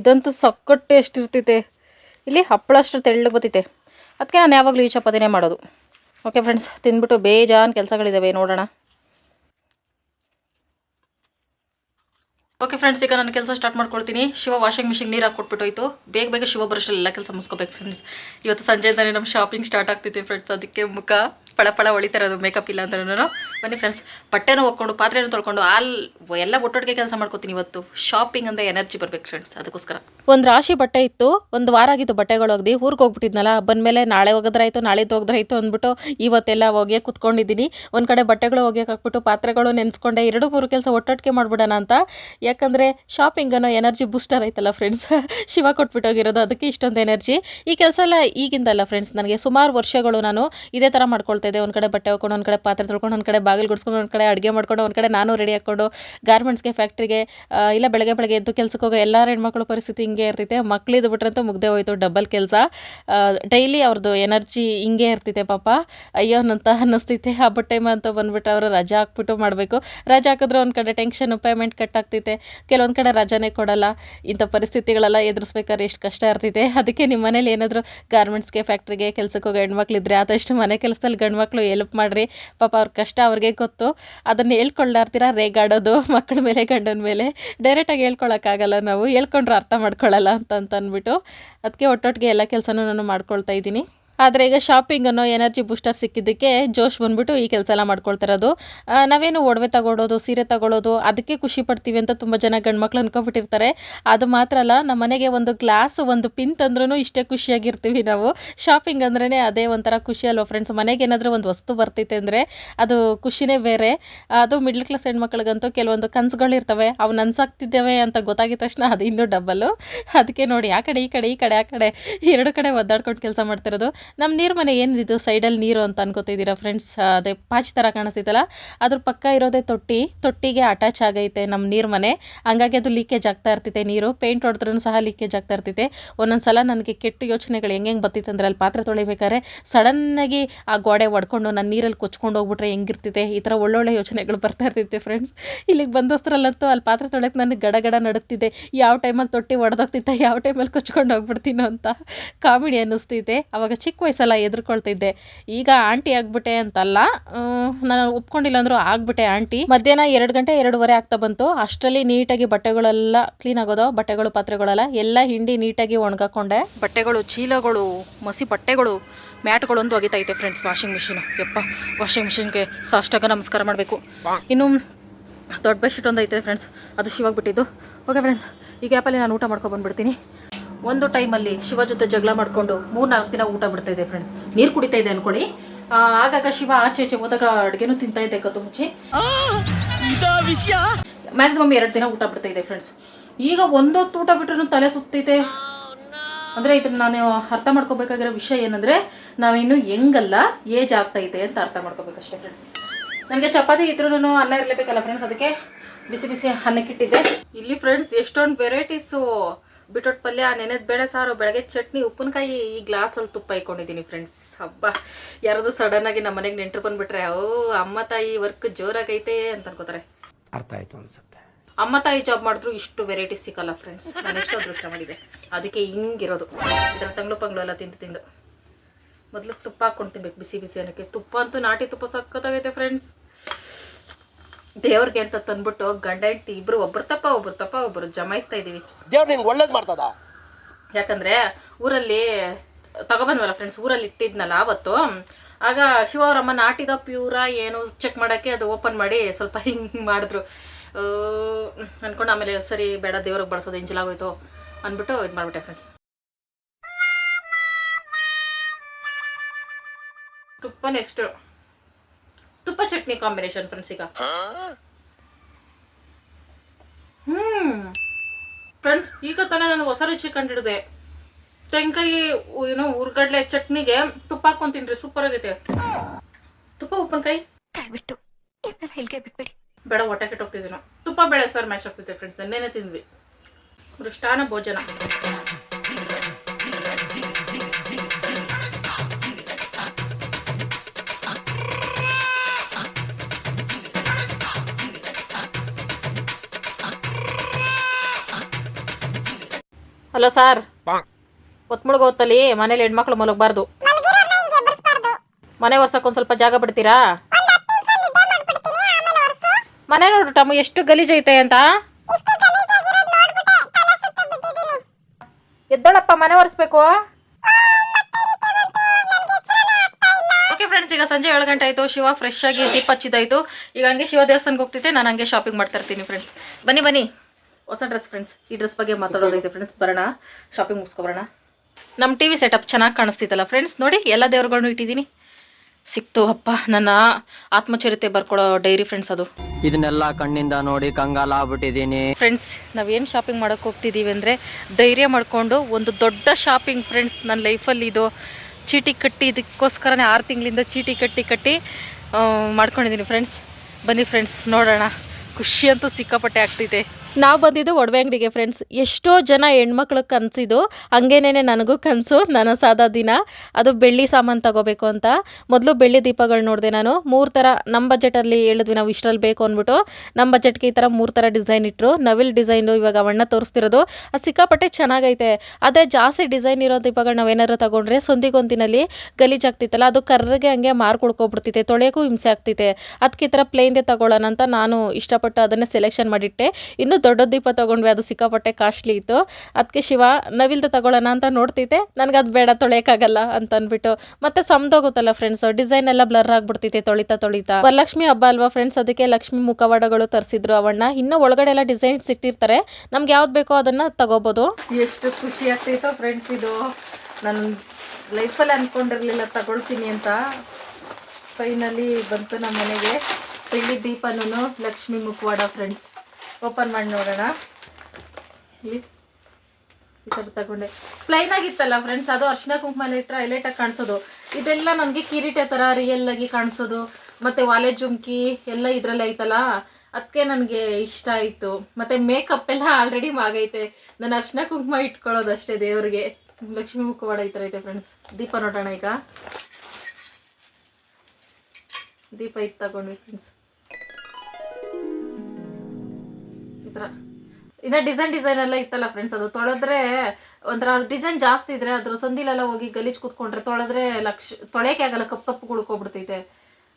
ಇದಂತೂ ಸಕ್ಕಟ್ಟು ಟೇಸ್ಟ್ ಇರ್ತೈತೆ. ಇಲ್ಲಿ ಹಪ್ಪಳಷ್ಟು ತೆಳ್ಳಗೆ ಬತ್ತೈತೆ. ಅದಕ್ಕೆ ನಾನು ಯಾವಾಗಲೂ ಈ ಚಪಾತಿನೇ ಮಾಡೋದು. ಓಕೆ ಫ್ರೆಂಡ್ಸ್ ತಿನ್ಬಿಟ್ಟು ಬೇಜಾನ್ ಕೆಲಸಗಳಿದ್ದಾವೆ ನೋಡೋಣ. ಓಕೆ ಫ್ರೆಂಡ್ಸ್ ಈಗ ನಾನು ಕೆಲಸ ಸ್ಟಾರ್ಟ್ ಮಾಡ್ಕೊಳ್ತೀನಿ. ಶಿವ ವಾಷಿಂಗ್ ಮಿಷಿನ್ ನೀರು ಹಾಕ್ಕೊಟ್ಬಿಟ್ಟೋಯ್ತು. ಬೇಗ ಬೇಗ ಶಿವ ಬರೋಷ್ಟರಲ್ಲಿ ಎಲ್ಲ ಕೆಲಸ ಮುಗಿಸ್ಕೋಬೇಕು ಫ್ರೆಂಡ್ಸ್ ಇವತ್ತು ಸಂಜೆಯಿಂದನೇ ನಮ್ಮ ಶಾಪಿಂಗ್ ಸ್ಟಾರ್ಟ್ ಆಗ್ತಿದೆ ಫ್ರೆಂಡ್ಸ್ ಅದಕ್ಕೆ ಮುಖ ಪಳ ಪಳ ಹೊಳಿತಾರದು ಮೇಕಪ್ ಇಲ್ಲ ನಾನು. ಬನ್ನಿ ಫ್ರೆಂಡ್ಸ್ ಬಟ್ಟೆನೂ ಹೋಗ್ಕೊಂಡು ಪಾತ್ರೆನೂ ತೊಳ್ಕೊಂಡು ಆಲ್ ಎಲ್ಲ ಒಟ್ಟೊಟ್ಟಿಗೆ ಕೆಲಸ ಮಾಡ್ಕೋತೀನಿ ಇವತ್ತು. ಶಾಪಿಂಗ್ ಅಂದರೆ ಎನರ್ಜಿ ಬರ್ಬೇಕು ಫ್ರೆಂಡ್ಸ್ ಅದಕ್ಕೋಸ್ಕರ. ಒಂದು ರಾಶಿ ಬಟ್ಟೆ ಇತ್ತು. ಒಂದು ವಾರ ಆಗಿತ್ತು ಬಟ್ಟೆಗಳು ಒಗ್ದು. ಊರಿಗೆ ಹೋಗ್ಬಿಟ್ಟಿದ್ನಲ್ಲ, ಬಂದಮೇಲೆ ನಾಳೆ ಹೋಗೋದ್ರಾಯ್ತು ನಾಳೆ ಹೋಗೋದ್ರಾಯ್ತು ಅಂದ್ಬಿಟ್ಟು ಇವತ್ತೆಲ್ಲ ಹೋಗಿ ಕುತ್ಕೊಂಡಿದ್ದೀನಿ. ಒಂದು ಕಡೆ ಬಟ್ಟೆಗಳು ಒಗೆಯಕ್ಕೆ ಹಾಕ್ಬಿಟ್ಟು ಪಾತ್ರೆಗಳು ನೆನೆಸ್ಕೊಂಡೆ. ಎರಡು ಮೂರು ಕೆಲಸ ಒಟ್ಟೊಟ್ಟಿಗೆ ಮಾಡ್ಬಿಡೋಣ ಅಂತ ಯಾಕಂದರೆ ಶಾಪಿಂಗ್ ಅನ್ನೋ ಎನರ್ಜಿ ಬೂಸ್ಟರ್ ಐತಲ್ಲ ಫ್ರೆಂಡ್ಸ್ ಶಿವ ಕೊಟ್ಬಿಟ್ಟೋಗಿರೋದು ಅದಕ್ಕೆ ಇಷ್ಟೊಂದು ಎನರ್ಜಿ ಈ ಕೆಲಸ ಎಲ್ಲ ಈಗಿಂದಲ್ಲ ಫ್ರೆಂಡ್ಸ್ ನನಗೆ ಸುಮಾರು ವರ್ಷಗಳು ನಾನು ಇದೇ ಥರ ಮಾಡ್ಕೊಳ್ತಾ ಇದ್ದೆ. ಒಂದು ಕಡೆ ಬಟ್ಟೆ ಹಾಕೊಂಡು, ಒಂದು ಕಡೆ ಪಾತ್ರೆ ತೊಳ್ಕೊಂಡು, ಒಂದು ಕಡೆ ಬಾಗಿಲು ಗುಡಿಸ್ಕೊಂಡು, ಒಂದು ಕಡೆ ಅಡುಗೆ ಮಾಡ್ಕೊಂಡು, ಒಂದು ಕಡೆ ನಾನು ರೆಡಿ ಹಾಕ್ಕೊಂಡು ಗಾರ್ಮೆಂಟ್ಸ್ಗೆ ಫ್ಯಾಕ್ಟ್ರಿಗೆ ಇಲ್ಲ ಬೆಳಗ್ಗೆ ಬೆಳಗ್ಗೆ ಎದ್ದು ಕೆಲಸಕ್ಕೆ ಹೋಗೋ ಎಲ್ಲ ಹೆಣ್ಮಕ್ಳು ಪರಿಸ್ಥಿತಿ ಹಿಂಗೆ ಇರ್ತೈತೆ. ಮಕ್ಳಿದ್ದು ಬಿಟ್ರಂತೂ ಮುಗ್ದೆ ಹೋಯ್ತು ಡಬಲ್ ಕೆಲಸ. ಡೈಲಿ ಅವ್ರದ್ದು ಎನರ್ಜಿ ಹಿಂಗೆ ಇರ್ತೈತೆ ಪಾಪ. ಅಯ್ಯೋ, ನಂತ ಅನ್ನಿಸ್ತೈತೆ. ಹಬ್ಬ ಟೈಮ್ ಅಂತ ಬಂದ್ಬಿಟ್ಟು ಅವರು ರಜಾ ಹಾಕ್ಬಿಟ್ಟು ಮಾಡಬೇಕು. ರಜಾ ಹಾಕಿದ್ರೆ ಒಂದು ಕಡೆ ಟೆನ್ಷನ್ ಪೇಮೆಂಟ್ ಕಟ್ ಆಗ್ತೈತೆ. ಕೆಲವೊಂದು ಕಡೆ ರಜಾನೇ ಕೊಡಲ್ಲ. ಇಂಥ ಪರಿಸ್ಥಿತಿಗಳೆಲ್ಲ ಎದುರಿಸ್ಬೇಕಾದ್ರೆ ಎಷ್ಟು ಕಷ್ಟ ಇರ್ತಿದೆ ಅದಕ್ಕೆ ನಿಮ್ಮ ಮನೇಲಿ ಏನಾದರೂ ಗಾರ್ಮೆಂಟ್ಸ್ಗೆ, ಫ್ಯಾಕ್ಟ್ರಿಗೆ ಕೆಲಸಕ್ಕೆ ಹೋಗೋ ಹೆಣ್ಮಕ್ಳಿದ್ರೆ ಆದಷ್ಟು ಮನೆ ಕೆಲಸದಲ್ಲಿ ಗಂಡ್ಮಕ್ಳು ಎಲ್ಪ್ ಮಾಡಿರಿ. ಪಾಪ ಅವ್ರ ಕಷ್ಟ ಅವ್ರಿಗೆ ಗೊತ್ತು. ಅದನ್ನು ಹೇಳ್ಕೊಳ್ಳಾರ್ತೀರ ರೇಗಾಡೋದು ಮಕ್ಕಳ ಮೇಲೆ, ಗಂಡನ ಮೇಲೆ. ಡೈರೆಕ್ಟಾಗಿ ಹೇಳ್ಕೊಳಕ್ಕಾಗಲ್ಲ ನಾವು. ಹೇಳ್ಕೊಂಡ್ರೆ ಅರ್ಥ ಮಾಡ್ಕೊಳ್ಳಲ್ಲ ಅಂತ ಅಂದ್ಬಿಟ್ಟು. ಅದಕ್ಕೆ ಒಟ್ಟೊಟ್ಟಿಗೆ ಎಲ್ಲ ಕೆಲಸನೂ ನಾನು ಮಾಡ್ಕೊಳ್ತಾ ಇದ್ದೀನಿ. ಆದರೆ ಈಗ ಶಾಪಿಂಗ್ ಅನ್ನೋ ಎನರ್ಜಿ ಬೂಸ್ಟರ್ ಸಿಕ್ಕಿದ್ದಕ್ಕೆ ಜೋಶ್ ಬಂದ್ಬಿಟ್ಟು ಈ ಕೆಲಸ ಎಲ್ಲ ಮಾಡ್ಕೊಳ್ತಿರೋದು ನಾವೇನು ಒಡವೆ ತಗೊಳ್ಳೋದು ಸೀರೆ ತಗೊಳ್ಳೋದು ಅದಕ್ಕೆ ಖುಷಿ ಪಡ್ತೀವಿ ಅಂತ ತುಂಬ ಜನ ಗಂಡ್ಮಕ್ಳು ಅನ್ಕೊಂಡ್ಬಿಟ್ಟಿರ್ತಾರೆ. ಅದು ಮಾತ್ರ ಅಲ್ಲ, ನಮ್ಮ ಮನೆಗೆ ಒಂದು ಗ್ಲಾಸ್ ಒಂದು ಪಿನ್ ತಂದ್ರೂ ಇಷ್ಟೇ ಖುಷಿಯಾಗಿರ್ತೀವಿ ನಾವು. ಶಾಪಿಂಗ್ ಅಂದ್ರೇ ಅದೇ ಒಂಥರ ಖುಷಿ ಅಲ್ವ ಫ್ರೆಂಡ್ಸ್ ಮನೆಗೆ ಏನಾದರೂ ಒಂದು ವಸ್ತು ಬರ್ತೈತೆ ಅಂದರೆ ಅದು ಖುಷಿನೇ ಬೇರೆ. ಅದು ಮಿಡ್ಲ್ ಕ್ಲಾಸ್ ಹೆಣ್ಮಕ್ಳಿಗಂತೂ ಕೆಲವೊಂದು ಕನಸುಗಳಿರ್ತವೆ. ಅವು ನನ್ಸಾಗ್ತಿದ್ದೇವೆ ಅಂತ ಗೊತ್ತಾಗಿದ ತಕ್ಷಣ ಅದು ಇನ್ನೂ ಡಬ್ಬಲ್ಲು ಅದಕ್ಕೆ ನೋಡಿ, ಆ ಕಡೆ, ಈ ಕಡೆ ಈ ಕಡೆ, ಆ ಕಡೆ. ಎರಡು ಕಡೆ ಒದ್ದಾಡ್ಕೊಂಡು ಕೆಲಸ ಮಾಡ್ತಿರೋದು. ನಮ್ಮ ನೀರು ಮನೆ ಏನಿದು ಸೈಡಲ್ಲಿ ನೀರು ಅಂತ ಅನ್ಕೋತಿದ್ದೀರಾ ಫ್ರೆಂಡ್ಸ್ ಅದೇ ಪಾಚಿ ಥರ ಕಾಣಿಸ್ತೈತಲ್ಲ ಅದ್ರ ಪಕ್ಕ ಇರೋದೇ ತೊಟ್ಟಿ. ತೊಟ್ಟಿಗೆ ಅಟ್ಯಾಚ್ ಆಗೈತೆ ನಮ್ಮ ನೀರು ಮನೆ. ಹಂಗಾಗಿ ಅದು ಲೀಕೇಜ್ ಆಗ್ತಾ ಇರ್ತೈತೆ ನೀರು. ಪೇಂಟ್ ಹೊಡೆದ್ರೂ ಸಹ ಲೀಕೇಜ್ ಆಗ್ತಾ ಇರ್ತೈತೆ ಒಂದೊಂದು ಸಲ ನನಗೆ ಕೆಟ್ಟ ಯೋಚನೆಗಳು ಹೆಂಗೆ ಹೆಂಗೆ ಬತ್ತಿತ್ತು ಅಂದ್ರೆ ಅಲ್ಲಿ ಪಾತ್ರೆ ತೊಳಿಬೇಕಾದ್ರೆ ಸಡನ್ನಾಗಿ ಆ ಗೋಡೆ ಒಡ್ಕೊಂಡು ನನ್ನ ನೀರಲ್ಲಿ ಕೊಚ್ಕೊಂಡು ಹೋಗ್ಬಿಟ್ರೆ ಹೆಂಗಿರ್ತೈತೆ ಈ ಥರ ಒಳ್ಳೊಳ್ಳೆ ಯೋಚನೆಗಳು ಬರ್ತಾ ಇರ್ತೈತೆ ಫ್ರೆಂಡ್ಸ್ ಇಲ್ಲಿಗೆ ಬಂದೋಸ್ತರಲ್ಲಂತೂ ಅಲ್ಲಿ ಪಾತ್ರೆ ತೊಳೆಯೋಕೆ ನನಗೆ ಗಡಗಡ ಗಡ ನಡುತ್ತಿದೆ ಯಾವ ಟೈಮಲ್ಲಿ ತೊಟ್ಟಿ ಒಡೆದೋಗ್ತಿತ್ತ, ಯಾವ ಟೈಮಲ್ಲಿ ಕೊಚ್ಕೊಂಡು ಹೋಗ್ಬಿಡ್ತೀನೋ ಅಂತ ಕಾಮಿಡಿ ಅನ್ನಿಸ್ತೈತೆ ಅವಾಗ ಚಿಕ್ಕ ವಯಸ್ಸೆಲ್ಲ ಎದುರ್ಕೊಳ್ತಿದ್ದೆ. ಈಗ ಆಂಟಿ ಆಗ್ಬಿಟ್ಟೆ ಅಂತಲ್ಲ ನಾನು ಒಪ್ಕೊಂಡಿಲ್ಲ ಅಂದರೂ ಆಗ್ಬಿಟ್ಟೆ ಆಂಟಿ. ಮಧ್ಯಾಹ್ನ ಎರಡು ಗಂಟೆ ಎರಡೂವರೆ ಆಗ್ತಾ ಬಂತು. ಅಷ್ಟರಲ್ಲಿ ನೀಟಾಗಿ ಬಟ್ಟೆಗಳೆಲ್ಲ ಕ್ಲೀನ್ ಆಗೋದು ಬಟ್ಟೆಗಳು ಪಾತ್ರೆಗಳೆಲ್ಲ ಎಲ್ಲ ಹಿಂಡಿ ನೀಟಾಗಿ ಒಣಗಾಕೊಂಡೆ. ಬಟ್ಟೆಗಳು ಚೀಲಗಳು ಮಸಿ ಬಟ್ಟೆಗಳು ಮ್ಯಾಟ್ಗಳು ಒಂದು ಒಗಿತೈತೆ ಫ್ರೆಂಡ್ಸ್ ವಾಷಿಂಗ್ ಮಿಷಿನ್ ಯಪ್ಪ ವಾಷಿಂಗ್ ಮಿಷಿನ್ಗೆ ಸಾಷ್ಟಾಗ ನಮಸ್ಕಾರ ಮಾಡಬೇಕು. ಇನ್ನು ದೊಡ್ಡ ಬೆಡ್ಶೀಟ್ ಒಂದು ಐತೆ ಫ್ರೆಂಡ್ಸ್ ಅದು ಶಿವಾಗ ಬಿಟ್ಟಿದ್ದು. ಓಕೆ ಫ್ರೆಂಡ್ಸ್ ಈ ಗ್ಯಾಪಲ್ಲಿ ನಾನು ಊಟ ಮಾಡ್ಕೊಂಡು ಬಂದ್ಬಿಡ್ತೀನಿ. ಒಂದು ಟೈಮಲ್ಲಿ ಶಿವ ಜೊತೆ ಜಗಳ ಮಾಡಿಕೊಂಡು ಮೂರು ನಾಲ್ಕು ದಿನ ಊಟ ಬಿಡ್ತಾ ಇದೆ ಫ್ರೆಂಡ್ಸ್ ನೀರು ಕುಡಿತಾ ಇದೆ ಅನ್ಕೊಳ್ಳಿ. ಆ, ಆಗಾಗ ಶಿವ ಆಚೆ ಈಚೆ ಹೋದಾಗ ಅಡುಗೆನೂ ತಿಂತಾ ಇದೆ ಕತ್ತು ಮುಚ್ಚಿ. ಮ್ಯಾಕ್ಸಿಮಮ್ ಎರಡು ದಿನ ಊಟ ಬಿಡ್ತಾ ಇದೆ ಫ್ರೆಂಡ್ಸ್ ಈಗ ಒಂದೊತ್ತು ಊಟ ಬಿಟ್ರೂ ತಲೆ ಸುತ್ತೈತೆ ಅಂದರೆ ಇದನ್ನ ನಾನು ಅರ್ಥ ಮಾಡ್ಕೋಬೇಕಾಗಿರೋ ವಿಷಯ ಏನಂದರೆ ನಾವಿನ್ನು ಹೆಂಗಲ್ಲ ಏಜ್ ಆಗ್ತಾ ಇದೆ ಅಂತ ಅರ್ಥ ಮಾಡ್ಕೋಬೇಕಷ್ಟೇ ಫ್ರೆಂಡ್ಸ್ ನನಗೆ ಚಪಾತಿ ಇದ್ರೂ ಅನ್ನ ಇರಲೇಬೇಕಲ್ಲ ಫ್ರೆಂಡ್ಸ್ ಅದಕ್ಕೆ ಬಿಸಿ ಬಿಸಿ ಅನ್ನಕ್ಕಿಟ್ಟಿದ್ದೆ. ಇಲ್ಲಿ ಫ್ರೆಂಡ್ಸ್ ಎಷ್ಟೊಂದು ವೆರೈಟೀಸು ಬಿಟೊಟ್ ಪಲ್ಯ ನೆನೆದ ಬೇಳೆ ಸಾರು ಬೆಳಗ್ಗೆ ಚಟ್ನಿ ಉಪ್ಪಿನಕಾಯಿ ಈ ಗ್ಲಾಸಲ್ಲಿ ತುಪ್ಪ ಇಟ್ಕೊಂಡಿದ್ದೀನಿ ಫ್ರೆಂಡ್ಸ್ ಹಬ್ಬ. ಯಾರಾದರೂ ಸಡನ್ನಾಗಿ ನಮ್ಮ ಮನೆಗೆ ನೆಂಟರು ಬಂದುಬಿಟ್ರೆ ಓ ಅಮ್ಮ ತಾಯಿ ವರ್ಕ್ ಜೋರಾಗೈತೆ ಅಂತ ಅನ್ಕೋತಾರೆ. ಅರ್ಥ ಆಯ್ತು ಅನ್ಸುತ್ತೆ. ಅಮ್ಮ ತಾಯಿ ಜಾಬ್ ಮಾಡಿದ್ರು ಇಷ್ಟು ವೆರೈಟಿ ಸಿಕ್ಕಲ್ಲ ಫ್ರೆಂಡ್ಸ್ ನಾನು ಎಷ್ಟೋ ಅದೃಷ್ಟ ಮಾಡಿದೆ. ಅದಕ್ಕೆ ಹಿಂಗಿರೋದು. ಇದರ ತಂಗ್ಳು ಪಂಗ್ಳು ಎಲ್ಲ ತಿಂದು ತಿಂದು. ಮೊದಲು ತುಪ್ಪ ಹಾಕ್ಕೊಂಡು ತಿನ್ಬೇಕು ಬಿಸಿ ಬಿಸಿ ಅನ್ನಕ್ಕೆ. ತುಪ್ಪ ಅಂತೂ ನಾಟಿ ತುಪ್ಪ ಸಕ್ಕತ್ತಾಗೈತೆ ಫ್ರೆಂಡ್ಸ್ ದೇವ್ರಿಗೆ ಅಂತ ತಂದ್ಬಿಟ್ಟು ಗಂಡ ಹೆಂಡ್ತಿ ಇಬ್ರು ಒಬ್ರು ತಪ್ಪ ಒಬ್ರು ತಪ್ಪ ಒಬ್ರು ಜಮಾಯಿಸ್ತಾ ಇದೀವಿ. ದೇವ್ರ ನಿಂಗೆ ಒಳ್ಳೇದು ಮಾಡ್ತದ? ಯಾಕಂದ್ರೆ ಊರಲ್ಲಿ ತಗೊಬಂದ್ವಲ್ಲ ಫ್ರೆಂಡ್ಸ್ ಊರಲ್ಲಿ ಇಟ್ಟಿದ್ನಲ್ಲ ಅವತ್ತು. ಆಗ ಶಿವ ಅವರಮ್ಮ ನಾಟಿದ ಪ್ಯೂರ ಏನು ಚೆಕ್ ಮಾಡೋಕ್ಕೆ ಅದು ಓಪನ್ ಮಾಡಿ ಸ್ವಲ್ಪ ಹಿಂಗೆ ಮಾಡಿದ್ರು. ಅಂದ್ಕೊಂಡು ಅನ್ಕೊಂಡು ಆಮೇಲೆ ಸರಿ ಬೇಡ ದೇವ್ರಿಗೆ ಬಳಸೋದು ಇಂಜಲಾಗೋಯ್ತು ಅಂದ್ಬಿಟ್ಟು ಇದು ಮಾಡ್ಬಿಟ್ಟೆ ಫ್ರೆಂಡ್ಸ್ ತುಪ್ಪ ನೆಕ್ಸ್ಟ್ ತುಪ್ಪ ಚಟ್ನಿ ಕಾಂಬಿನೇಷನ್ ಫ್ರೆಂಡ್ಸ್ ಈಗ. ಹ್ಮ್. ಫ್ರೆಂಡ್ಸ್ ಈಗ ತಾನೇ ನಾನು ಹೊಸ ರುಚಿ ಕಂಡಿಡಿದೆ. ತೆಂಗಾಯಿ ಏನೋ ಹುರ್ಗಡ್ಲೆ ಚಟ್ನಿಗೆ ತುಪ್ಪ ಹಾಕೊಂಡ್ ತಿನ್ರಿ ಸೂಪರ್ ಆಗೈತೆ. ತುಪ್ಪ ಉಪ್ಪಿನಕಾಯಿ? ಬಿಟ್ಬಿಡಿ. ಬೇಡ ಹೊಟ್ಟೆ ಕೆಟ್ಟೋಗ್ತಿದ್ದೀನೋ ತುಪ್ಪ ಬೇಳೆ ಸರ್ ಮ್ಯಾಚ್ ಆಗ್ತಿದೆ ಫ್ರೆಂಡ್ಸ್ ನೆನ್ನೆನೆ ತಿಂದ್ವಿ. ಮೃಷ್ಟಾನ ಭೋಜನ. Hello sir. ಕೊತ್ಮುಳಗ್ ಹೋಗ್ತಲ್ಲಿ ಮನೇಲಿ ಹೆಣ್ಮಕ್ಳು ಮಲಗಬಾರ್ದು. ಮನೆ ಒರ್ಸಕ್ಕೆ ಒಂದು ಸ್ವಲ್ಪ ಜಾಗ ಬಿಡ್ತೀರಾ? ಮನೆ ನೋಡು ತಮ್ಮ ಎಷ್ಟು ಗಲೀಜೈತೆ ಅಂತ. ಎದ್ದೋಳಪ್ಪ ಮನೆ ಒರೆಸ್ಬೇಕು. ಓಕೆ ಫ್ರೆಂಡ್ಸ್ ಈಗ ಸಂಜೆ ಏಳು ಗಂಟೆ ಆಯಿತು. ಶಿವ ಫ್ರೆಶ್ ಆಗಿ ದೀಪ ಹಚ್ಚಿದಾಯ್ತು ಈಗ ಹಂಗೆ ಶಿವ ದೇವಸ್ಥಾನಕ್ಕೆ ಹೋಗ್ತಿದ್ದೆ. ನಾನು ಹಂಗೆ ಶಾಪಿಂಗ್ ಮಾಡ್ತಾ ಇರ್ತೀನಿ ಫ್ರೆಂಡ್ಸ್ ಬನ್ನಿ ಬನ್ನಿ. ಹೊಸ ಡ್ರೆಸ್ ಫ್ರೆಂಡ್ಸ್ ಈ ಡ್ರೆಸ್ ಬಗ್ಗೆ ಮಾತಾಡೋದೈತೆ ಫ್ರೆಂಡ್ಸ್ ಬರೋಣ ಶಾಪಿಂಗ್ ಮುಗಿಸ್ಕೊಬರೋಣ. ನಮ್ಮ ಟಿ ವಿ ಸೆಟಪ್ ಚೆನ್ನಾಗಿ ಕಾಣಿಸ್ತಿತ್ತಲ್ಲ ಫ್ರೆಂಡ್ಸ್ ನೋಡಿ ಎಲ್ಲ ದೇವ್ರುಗಳನ್ನೂ ಇಟ್ಟಿದ್ದೀನಿ. ಸಿಕ್ತು ಅಪ್ಪ ನನ್ನ ಆತ್ಮಚರಿತೆ ಬರ್ಕೊಳ್ಳೋ ಡೈರಿ ಫ್ರೆಂಡ್ಸ್ ಅದು. ಇದನ್ನೆಲ್ಲ ಕಣ್ಣಿಂದ ನೋಡಿ ಕಂಗಾಲ ಆಗ್ಬಿಟ್ಟಿದೀನಿ ಫ್ರೆಂಡ್ಸ್ ನಾವೇನು ಶಾಪಿಂಗ್ ಮಾಡೋಕೆ ಹೋಗ್ತಿದ್ದೀವಿ ಅಂದರೆ ಧೈರ್ಯ ಮಾಡಿಕೊಂಡು ಒಂದು ದೊಡ್ಡ ಶಾಪಿಂಗ್ ಫ್ರೆಂಡ್ಸ್ ನನ್ನ ಲೈಫಲ್ಲಿ ಇದು ಚೀಟಿ ಕಟ್ಟಿ ಇದಕ್ಕೋಸ್ಕರನೇ ಆರು ತಿಂಗಳಿಂದ ಚೀಟಿ ಕಟ್ಟಿ ಕಟ್ಟಿ ಆ, ಮಾಡ್ಕೊಂಡಿದ್ದೀನಿ ಫ್ರೆಂಡ್ಸ್ ಬನ್ನಿ ಫ್ರೆಂಡ್ಸ್ ನೋಡೋಣ. ಖುಷಿ ಅಂತೂ ಸಿಕ್ಕಾಪಟ್ಟೆ ಆಗ್ತಿದೆ ನಾವು ಬಂದಿದ್ದು ಒಡವೆ ಅಂಗಡಿಗೆ ಫ್ರೆಂಡ್ಸ್ ಎಷ್ಟೋ ಜನ ಹೆಣ್ಮಕ್ಳು ಕನಸಿದ್ದು ಹಂಗೇನೇ ನನಗೂ ಕನಸು ನನಸಾದ ಸಾದ ದಿನ. ಅದು ಬೆಳ್ಳಿ ಸಾಮಾನು ತಗೋಬೇಕು ಅಂತ. ಮೊದಲು ಬೆಳ್ಳಿ ದೀಪಗಳು ನೋಡಿದೆ ನಾನು. ಮೂರು ಥರ ನಮ್ಮ ಬಜೆಟಲ್ಲಿ ಹೇಳಿದ್ವಿ ನಾವು ಇಷ್ಟರಲ್ಲಿ ಬೇಕು ಅಂದ್ಬಿಟ್ಟು. ನಮ್ಮ ಬಜೆಟ್ಗೆ ಈ ಥರ ಮೂರು ಥರ ಡಿಸೈನ್ ಇಟ್ಟರು ನವಿಲ್ ಡಿಸೈನು ಇವಾಗ ಬಣ್ಣ ತೋರಿಸ್ತಿರೋದು. ಅದು ಸಿಕ್ಕಾಪಟ್ಟೆ ಚೆನ್ನಾಗೈತೆ. ಅದೇ ಜಾಸ್ತಿ ಡಿಸೈನ್ ಇರೋ ದೀಪಗಳು ನಾವೇನಾದ್ರು ತಗೊಂಡ್ರೆ ಸಂದಿಗೊಂದಿನಲ್ಲಿ ಗಲೀಜಾಗ್ತಿತ್ತಲ್ಲ ಅದು ಕರ್ರಗೆ ಹಂಗೆ ಮಾರ್ಕ್ ಉಳ್ಕೊಬಿಡ್ತಿತ್ತೆ ತೊಳೆಯೋಕ್ಕೂ ಹಿಂಸೆ ಆಗ್ತಿತ್ತೆ. ಅದಕ್ಕೆ ಈ ಥರ ಪ್ಲೇನ್ದೇ ತಗೊಳ್ಳೋಣ ಅಂತ ನಾನು ಇಷ್ಟಪಟ್ಟು ಅದನ್ನೇ ಸೆಲೆಕ್ಷನ್ ಮಾಡಿಟ್ಟೆ. ಇನ್ನು ದೊಡ್ಡ ದೀಪ ತೊಗೊಂಡ್ವಿ, ಅದು ಸಿಕ್ಕಾಪಟ್ಟೆ ಕಾಸ್ಟ್ಲಿ ಇತ್ತು. ಅದಕ್ಕೆ ಶಿವ, ನವಿಲ್ದು ತಗೊಳ್ಳೋಣ ಅಂತ ನೋಡ್ತಿದ್ದೆ. ನನಗೆ ಅದು ಬೇಡ, ತೊಳೆಯೋಕ್ಕಾಗಲ್ಲ ಅಂತ ಅಂದ್ಬಿಟ್ಟು ಮತ್ತೆ ಸಮದೋಗುತ್ತಲ್ಲ ಫ್ರೆಂಡ್ಸ್ ಡಿಸೈನ್ ಎಲ್ಲ ಬ್ಲರ್ ಆಗ್ಬಿಡ್ತೈತೆ ತೊಳಿತಾ ತೊಳಿತಾ. ವರಲಕ್ಷ್ಮಿ ಹಬ್ಬ ಅಲ್ವಾ ಫ್ರೆಂಡ್ಸ್ ಅದಕ್ಕೆ ಲಕ್ಷ್ಮಿ ಮುಖವಾಡಗಳು ತರಿಸಿದ್ರು ಅವಣ್ಣ. ಇನ್ನು ಒಳಗಡೆ ಎಲ್ಲ ಡಿಸೈನ್ಸ್ ಇಟ್ಟಿರ್ತಾರೆ. ನಮ್ಗೆ ಯಾವ್ದು ಬೇಕೋ ಅದನ್ನು ತಗೋಬೋದು. ಎಷ್ಟು ಖುಷಿ ಆಗ್ತೈತೋ ಫ್ರೆಂಡ್ಸ್ ಇದು. ನಾನು ಲೈಫಲ್ಲಿ ಅಂದ್ಕೊಂಡಿರಲಿಲ್ಲ ತಗೊಳ್ತೀನಿ ಅಂತ. ಫೈನಲಿ ಬಂತು ನಮ್ಮ ಮನೆಗೆ. ಬೆಳ್ಳಿ ದೀಪನೂ ಲಕ್ಷ್ಮಿ ಮುಖವಾಡ ಫ್ರೆಂಡ್ಸ್ ಓಪನ್ ಮಾಡಿ ನೋಡೋಣ. ಇಲ್ಲಿ ಈ ಥರ ತಗೊಂಡೆ. ಪ್ಲೈನ್ ಆಗಿತ್ತಲ್ಲ ಫ್ರೆಂಡ್ಸ್ ಅದು ಅರ್ಶಿನ ಕುಂಕುಮ ಇಟ್ಟರೆ ಆಗಿ ಕಾಣಿಸೋದು. ಇದೆಲ್ಲ ನನಗೆ ಕಿರೀಟ ಥರ ರಿಯಲ್ ಆಗಿ ಕಾಣಿಸೋದು. ಮತ್ತು ವಾಲೆ ಜುಮ್ಕಿ ಎಲ್ಲ ಇದರಲ್ಲಿ ಐತಲ್ಲ ಅದಕ್ಕೆ ನನಗೆ ಇಷ್ಟ ಆಯಿತು. ಮತ್ತು ಮೇಕಪ್ ಎಲ್ಲ ಆಲ್ರೆಡಿ ಆಗೈತೆ. ನಾನು ಅರ್ಶಿನ ಕುಂಕುಮ ಇಟ್ಕೊಳ್ಳೋದು ಅಷ್ಟೇ ದೇವ್ರಿಗೆ. ಲಕ್ಷ್ಮೀ ಮುಖವಾಡ ಈ ಥರ ಐತೆ ಫ್ರೆಂಡ್ಸ್ ದೀಪ ನೋಡೋಣ ಈಗ. ದೀಪ ಇತ್ತು ತಗೊಂಡ್ವಿ ಫ್ರೆಂಡ್ಸ್ ಥರ ಇನ್ನು ಡಿಸೈನ್ ಡಿಸೈನ್ ಎಲ್ಲ ಇತ್ತಲ್ಲ ಫ್ರೆಂಡ್ಸ್ ಅದು ತೊಳೆದ್ರೆ ಒಂಥರ ಡಿಸೈನ್ ಜಾಸ್ತಿ ಇದ್ರೆ ಅದ್ರ ಸಂದಿಲೆಲ್ಲ ಹೋಗಿ ಗಲೀಜ್ ಕೂತ್ಕೊಂಡ್ರೆ ತೊಳೆದ್ರೆ ಲಕ್ಷ ತೊಳೆಯೋಕೆ ಆಗಲ್ಲ ಕಪ್ ಕಪ್ಪು ಉಳ್ಕೊಬಿಡ್ತೈತೆ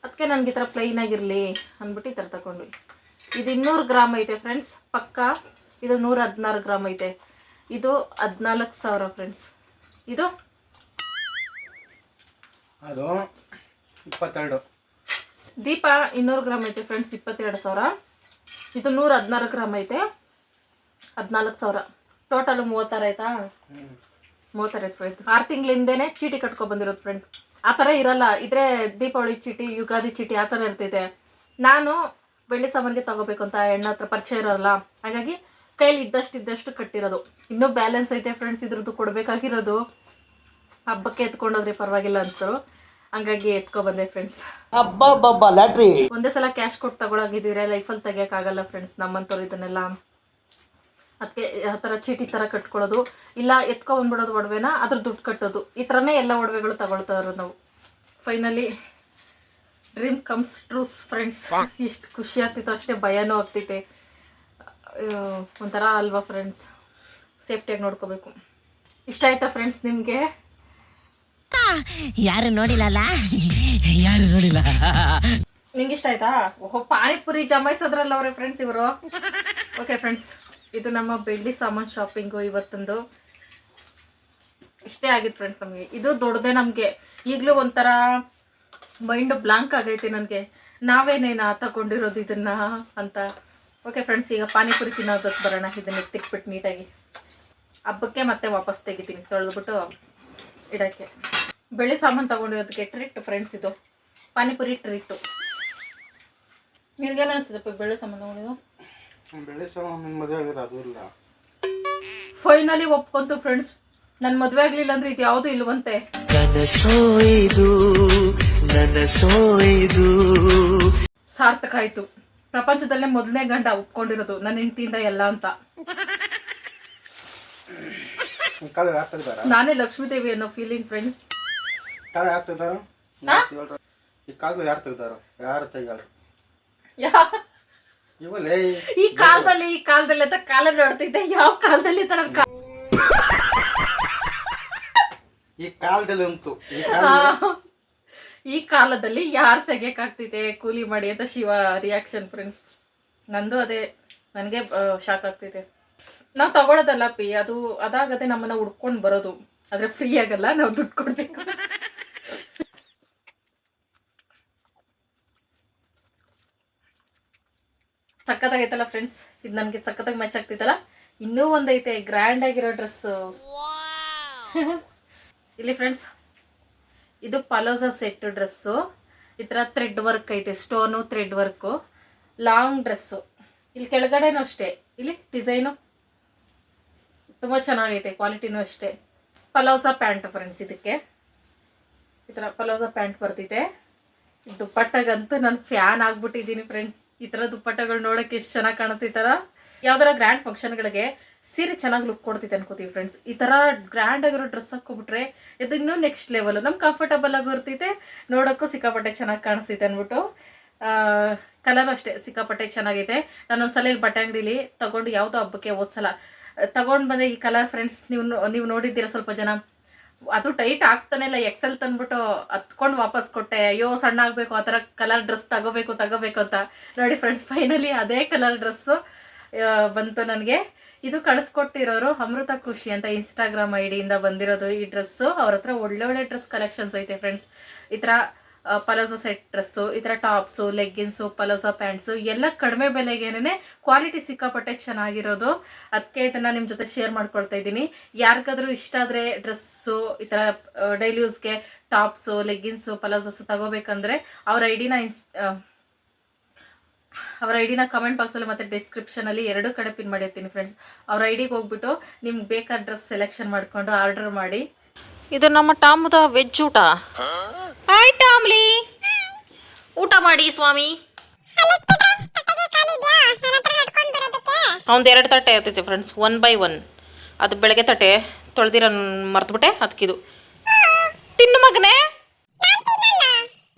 ಅದಕ್ಕೆ ನನಗೆ ಈ ಥರ ಪ್ಲೈನ್ ಆಗಿರಲಿ ಅಂದ್ಬಿಟ್ಟು ಈ ಥರ ತಗೊಂಡ್ವಿ. ಇದು ಇನ್ನೂರು ಗ್ರಾಮ್ ಐತೆ ಫ್ರೆಂಡ್ಸ್ ಪಕ್ಕ ಇದು ನೂರ ಹದಿನಾರು ಗ್ರಾಮ್ ಐತೆ. ಇದು ಹದಿನಾಲ್ಕು ಸಾವಿರ ಫ್ರೆಂಡ್ಸ್ ಇದು? ಅದು ಇಪ್ಪತ್ತೆರಡು. ದೀಪ ಇನ್ನೂರು ಗ್ರಾಮ್ ಐತೆ ಫ್ರೆಂಡ್ಸ್ ಇಪ್ಪತ್ತೆರಡು ಸಾವಿರ. ಇದು ನೂರ ಹದಿನಾರು ಗ್ರಾಮ್ ಐತೆ. ಹದಿನಾಲ್ಕು ಸಾವಿರ. ಟೋಟಲ್ ಮೂವತ್ತಾರು ಆಯ್ತಾ? ಮೂವತ್ತಾರು ಐತೆ ಫ್ರೆಂಡ್ಸ್ ಆರು ತಿಂಗಳಿಂದೇನೆ ಚೀಟಿ ಕಟ್ಕೊ ಬಂದಿರೋದು ಫ್ರೆಂಡ್ಸ್ ಆ ಥರ ಇರಲ್ಲ. ಇದ್ರೆ ದೀಪಾವಳಿ ಚೀಟಿ, ಯುಗಾದಿ ಚೀಟಿ ಆ ಥರ ಇರ್ತೈತೆ. ನಾನು ಬೆಳ್ಳಿ ಸಾಮಾನಿಗೆ ತಗೋಬೇಕು ಅಂತ ಹೆಣ್ಣ ಹತ್ರ ಪರಿಚಯ ಇರೋಲ್ಲ ಹಾಗಾಗಿ ಕೈಲಿ ಇದ್ದಷ್ಟು ಇದ್ದಷ್ಟು ಕಟ್ಟಿರೋದು. ಇನ್ನೂ ಬ್ಯಾಲೆನ್ಸ್ ಐತೆ ಫ್ರೆಂಡ್ಸ್ ಇದ್ರದ್ದು ಕೊಡಬೇಕಾಗಿರೋದು. ಹಬ್ಬಕ್ಕೆ ಎತ್ಕೊಂಡೋಗ್ರಿ ಪರವಾಗಿಲ್ಲ ಅಂತರು ಹಂಗಾಗಿ ಎತ್ಕೊ ಬಂದೆ ಫ್ರೆಂಡ್ಸ್ ಒಂದೇ ಸಲ ಕ್ಯಾಶ್ ಕೊಟ್ಟು ಅಲ್ಲಿ ಲೈಫಲ್ಲಿ ಆಗಲ್ಲ ಫ್ರೆಂಡ್ಸ್ ನಮ್ಮಂತವ್ರು ಇದನ್ನೆಲ್ಲ. ಅದಕ್ಕೆ ಆ ಥರ ಚೀಟಿ ಥರ ಕಟ್ಕೊಳ್ಳೋದು. ಇಲ್ಲ ಎತ್ಕೊ ಬಂದ್ಬಿಡೋದು ಒಡವೆನ ಅದ್ರ ದುಡ್ಡು ಕಟ್ಟೋದು. ಈ ಥರನೇ ಎಲ್ಲ ಒಡವೆಗಳು ತಗೊಳ್ತಾ ಇರೋದು ನಾವು. Finally dream comes trues friends ಇಷ್ಟು ಖುಷಿ ಆಗ್ತಿತ್ತು ಅಷ್ಟೇ ಭಯನೂ ಆಗ್ತೈತೆ ಒಂಥರ ಅಲ್ವಾ ಫ್ರೆಂಡ್ಸ್ ಸೇಫ್ಟಿಯಾಗಿ ನೋಡ್ಕೋಬೇಕು. ಇಷ್ಟ ಆಯ್ತಾ ಫ್ರೆಂಡ್ಸ್ ನಿಮಗೆ? ಯಾರು ನೋಡಿಲ್ಲಲ್ಲ? ಯಾರು ನೋಡಿಲ್ಲ? ನಿಂಗೆ ಇಷ್ಟ ಆಯ್ತಾ? ಓಹೋ, ಪಾನಿಪುರಿ ಜಮಾಯಿಸೋದ್ರಲ್ಲ ಅವ್ರೆ ಫ್ರೆಂಡ್ಸ್ ಇವರು. ಓಕೆ ಫ್ರೆಂಡ್ಸ್ ಇದು ನಮ್ಮ ಬೆಳ್ಳಿ ಸಾಮಾನ್ ಶಾಪಿಂಗು ಇವತ್ತೊಂದು. ಇಷ್ಟೇ ಆಗಿತ್ತು ಫ್ರೆಂಡ್ಸ್ ನಮಗೆ. ಇದು ದೊಡ್ಡದೇ ನಮಗೆ. ಈಗಲೂ ಒಂಥರ ಮೈಂಡ್ ಬ್ಲಾಂಕ್ ಆಗೈತೆ ನನಗೆ. ನಾವೇನೇನ ತಗೊಂಡಿರೋದು ಇದನ್ನ ಅಂತ. ಓಕೆ ಫ್ರೆಂಡ್ಸ್ ಈಗ ಪಾನಿಪುರಿ ತಿನ್ನೋದಕ್ಕೆ ಬರೋಣ. ಇದನ್ನ ತಿಕ್ಬಿಟ್ಟು ನೀಟಾಗಿ ಹಬ್ಬಕ್ಕೆ ಮತ್ತೆ ವಾಪಸ್ ತೆಗಿತೀನಿ. ತೊಳೆದ್ಬಿಟ್ಟು ಇಡೋಕ್ಕೆ. ಬೆಳ್ಳಿ ಸಾಮಾನು ತಗೊಂಡಿರೋದಕ್ಕೆ ಟ್ರಿಟ್ ಫ್ರೆಂಡ್ಸ್ ಇದು. ಪಾನಿಪುರಿ ಟ್ರಿಟ್ಟು ನಿನ್ಗೇನು ಅನಿಸ್ತದಪ್ಪ ಬೆಳೆ ಸಾಮಾನು ತಗೊಂಡಿದ್ದು? ಬೆಳೆ ಸಾಮಾನು ಮದುವೆ ಅದು ಇಲ್ಲ. ಫೈನಲಿ ಒಪ್ಕೊಂತು ಫ್ರೆಂಡ್ಸ್ ನನ್ನ ಮದುವೆ ಆಗಲಿಲ್ಲ ಅಂದ್ರೆ ಇದು ಯಾವುದು ಇಲ್ವಂತೆ. ಸಾರ್ಥಕ ಆಯ್ತು. ಪ್ರಪಂಚದಲ್ಲೇ ಮೊದಲನೇ ಗಂಡ ಒಪ್ಕೊಂಡಿರೋದು ನನ್ನ ಹೆಂಡತಿಯಿಂದ ಎಲ್ಲ ಅಂತ. ನಾನೇ ಲಕ್ಷ್ಮೀ ದೇವಿ ತೆಗ್ದಾರ ನಾನೇ ಲಕ್ಷ್ಮೀದೇವಿ ಅನ್ನೋ ಫೀಲಿಂಗ್ ಫ್ರೆಂಡ್ಸ್ ಕಾಲ ಯಾರು ತೆಗ್ದಾರ? ಈ ಕಾಲ ಯಾರು ತೆಗ್ದಾರ? ಯಾರು ತೆಗ್ದಾರ ಇವಲ್ಲೇ ಈ ಕಾಲದಲ್ಲಿ ಈ ಕಾಲದಲ್ಲಿ ಅಂತ ಕಾಲ ನೋಡ್ತಿದ್ದೆ ಯಾವ ಕಾಲದಲ್ಲಿ ತರ ಈ ಕಾಲದಲ್ಲಿ ಉಂಟು. ಈ ಕಾಲ ಈ ಕಾಲದಲ್ಲಿ ಯಾರು ತೆಗಿಯಕ್ಕಾಗ್ತಿದೆ? ಕೂಲಿ ಮಾಡಿ ಅಂತ ಶಿವ ರಿಯಾಕ್ಷನ್ ಫ್ರೆಂಡ್ಸ್ ನಂದು ಅದೇ. ನನಗೆ ಶಾಕ್ ಆಗ್ತಿದೆ. ನಾವು ತಗೊಳ್ಳೋದಲ್ಲ ಪಿ ಅದು ಅದಾಗದೆ ನಮ್ಮನ್ನ ಹುಡ್ಕೊಂಡು ಬರೋದು. ಆದರೆ ಫ್ರೀ ಆಗಲ್ಲ. ನಾವು ದುಡ್ಡು ಕೊಡಬೇಕು. ಸಖತ್ತಾಗೈತಲ್ಲ ಫ್ರೆಂಡ್ಸ್ ಇದು ನನಗೆ ಸಖತ್ತಾಗಿ ಮ್ಯಾಚ್ ಆಗ್ತೈತಲ್ಲ ಇನ್ನೂ ಒಂದೈತೆ ಗ್ರ್ಯಾಂಡ್ ಆಗಿರೋ ಡ್ರೆಸ್ಸು ಇಲ್ಲಿ ಫ್ರೆಂಡ್ಸ್ ಇದು ಪಲೋಸಾ ಸೆಟ್ ಡ್ರೆಸ್ಸು ಈ ಥರ ಥ್ರೆಡ್ ವರ್ಕ್ ಐತೆ stone thread work long dress ಇಲ್ಲಿ ಕೆಳಗಡೆನೂ ಅಷ್ಟೇ. ಇಲ್ಲಿ ಡಿಸೈನು ತುಂಬ ಚೆನ್ನಾಗೈತೆ ಕ್ವಾಲಿಟಿನೂ ಅಷ್ಟೇ. ಪಲೋಸಾ ಪ್ಯಾಂಟ್ ಫ್ರೆಂಡ್ಸ್ ಇದಕ್ಕೆ. ಈ ಥರ ಪಲೋಸಾ ಪ್ಯಾಂಟ್ ಬರ್ತಿದೆ ದುಪ್ಪಟ್ಟಗಂತೂ ನಾನು ಫ್ಯಾನ್ ಆಗ್ಬಿಟ್ಟಿದ್ದೀನಿ ಫ್ರೆಂಡ್ಸ್ ಈ ಥರ ದುಪ್ಪಟ್ಟಗಳು ನೋಡಕ್ಕೆ ಎಷ್ಟು ಚೆನ್ನಾಗಿ ಕಾಣಿಸ್ತೈತಲ್ಲ ಯಾವ್ದಾರ ಗ್ರ್ಯಾಂಡ್ ಫಂಕ್ಷನ್ಗಳಿಗೆ ಸೀರೆ ಚೆನ್ನಾಗಿ ಲುಕ್ ಕೊಡ್ತೈತೆ ಅನ್ಕೋತೀವಿ ಫ್ರೆಂಡ್ಸ್ ಈ ಥರ ಗ್ರ್ಯಾಂಡ್ ಆಗಿರೋ ಡ್ರೆಸ್ ಹಾಕೊಬಿಟ್ರೆ ಇದು ಇನ್ನೂ ನೆಕ್ಸ್ಟ್ ಲೆವೆಲ್ ನಮ್ಗೆ ಕಂಫರ್ಟಬಲ್ ಆಗಿ ಇರ್ತೈತೆ. ನೋಡೋಕ್ಕೂ ಸಿಕ್ಕಾಪಟ್ಟೆ ಚೆನ್ನಾಗಿ ಕಾಣಿಸ್ತೈತೆ ಅಂದ್ಬಿಟ್ಟು ಕಲರ್ ಅಷ್ಟೇ ಸಿಕ್ಕಾಪಟ್ಟೆ ಚೆನ್ನಾಗಿದೆ ನಾನು ಒಂದ್ಸಲ ಇಲ್ಲಿ ಬಟ್ಟೆ ಅಂಗಡಿಲಿ ತಗೊಂಡು ಯಾವುದೋ ಹಬ್ಬಕ್ಕೆ ಓದ್ಸಲ ತಗೊಂಡು ಬಂದೆ ಈ ಕಲರ್ ಫ್ರೆಂಡ್ಸ್ ನೀವು ನೀವು ನೋಡಿದ್ದೀರ ಸ್ವಲ್ಪ ಜನ? ಅದು ಟೈಟ್ ಆಗ್ತಾನೆ ಇಲ್ಲ ಎಕ್ಸೆಲ್ ತಂದ್ಬಿಟ್ಟು ಹತ್ಕೊಂಡು ವಾಪಸ್ ಕೊಟ್ಟೆ, ಅಯ್ಯೋ ಸಣ್ಣ ಆಗಬೇಕು ಆ ಥರ ಕಲರ್ ಡ್ರೆಸ್ ತಗೋಬೇಕು ತಗೋಬೇಕು ಅಂತ. ನೋಡಿ ಫ್ರೆಂಡ್ಸ್ ಫೈನಲಿ ಅದೇ ಕಲರ್ ಡ್ರೆಸ್ಸು ಬಂತು ನನಗೆ. ಇದು ಕಳಿಸ್ಕೊಟ್ಟಿರೋರು ಅಮೃತ ಖುಷಿ ಅಂತ ಇನ್ಸ್ಟಾಗ್ರಾಮ್ ಐಡಿಯಿಂದ ಡಿಯಿಂದ ಬಂದಿರೋದು ಈ ಡ್ರೆಸ್ಸು ಅವ್ರ ಹತ್ರ ಒಳ್ಳೆ ಒಳ್ಳೆ ಡ್ರೆಸ್ ಕಲೆಕ್ಷನ್ಸ್ ಐತೆ ಫ್ರೆಂಡ್ಸ್ ಈ ಥರ ಪಲೋಸೋ ಸೆಟ್ ಡ್ರೆಸ್ಸು, ಈ ಥರ ಟಾಪ್ಸು, ಲೆಗ್ಗಿನ್ಸು, ಪಲೋಸೋ ಪ್ಯಾಂಟ್ಸು, ಎಲ್ಲ ಕಡಿಮೆ ಬೆಲೆಗೇನೆ ಕ್ವಾಲಿಟಿ ಸಿಕ್ಕಾಪಟ್ಟೆ ಚೆನ್ನಾಗಿರೋದು. ಅದಕ್ಕೆ ಇದನ್ನು ನಿಮ್ಮ ಜೊತೆ ಶೇರ್ ಮಾಡ್ಕೊಳ್ತಾ ಇದ್ದೀನಿ. ಯಾರಿಗಾದ್ರೂ ಇಷ್ಟ ಆದರೆ ಡ್ರೆಸ್ಸು, ಈ ಥರ ಡೈಲಿ ಯೂಸ್ಗೆ ಟಾಪ್ಸು, ಲೆಗ್ಗಿನ್ಸು ಪಲಾಜೋಸು ತಗೋಬೇಕಂದ್ರೆ ಅವ್ರ ಐಡಿನ ಇನ್ಸ್ ಅವ್ರ ಐಡಿನ ಕಮೆಂಟ್ ಬಾಕ್ಸಲ್ಲಿ ಮತ್ತು ಡಿಸ್ಕ್ರಿಪ್ಷನಲ್ಲಿ ಎರಡು ಕಡೆ ಪಿನ್ ಮಾಡಿರ್ತೀನಿ ಫ್ರೆಂಡ್ಸ್ ಅವ್ರ ಐಡಿಗೆ ಹೋಗ್ಬಿಟ್ಟು ನಿಮ್ಗೆ ಬೇಕಾದ ಡ್ರೆಸ್ ಸೆಲೆಕ್ಷನ್ ಮಾಡಿಕೊಂಡು ಆರ್ಡರ್ ಮಾಡಿ. ಇದು ನಮ್ಮ ಟಾಮುದ ವೆಜ್ ಊಟ. ಹಾಯ್ ಟಾಮ್ಲಿ. ಊಟ ಮಾಡಿ ಸ್ವಾಮಿ. ಅವ್ನ್ದು ಎರಡು ತಟ್ಟೆ ಇರ್ತೈತಿ ಫ್ರೆಂಡ್ಸ್ ಒನ್ ಬೈ ಒನ್ ಅದು ಬೆಳಗ್ಗೆ ತಟ್ಟೆ ತೊಳೆದಿರ ಮರ್ತುಬಿಟ್ಟೆ ಅದಕ್ಕಿದು ತಿನ್ನು ಮಗನೇ?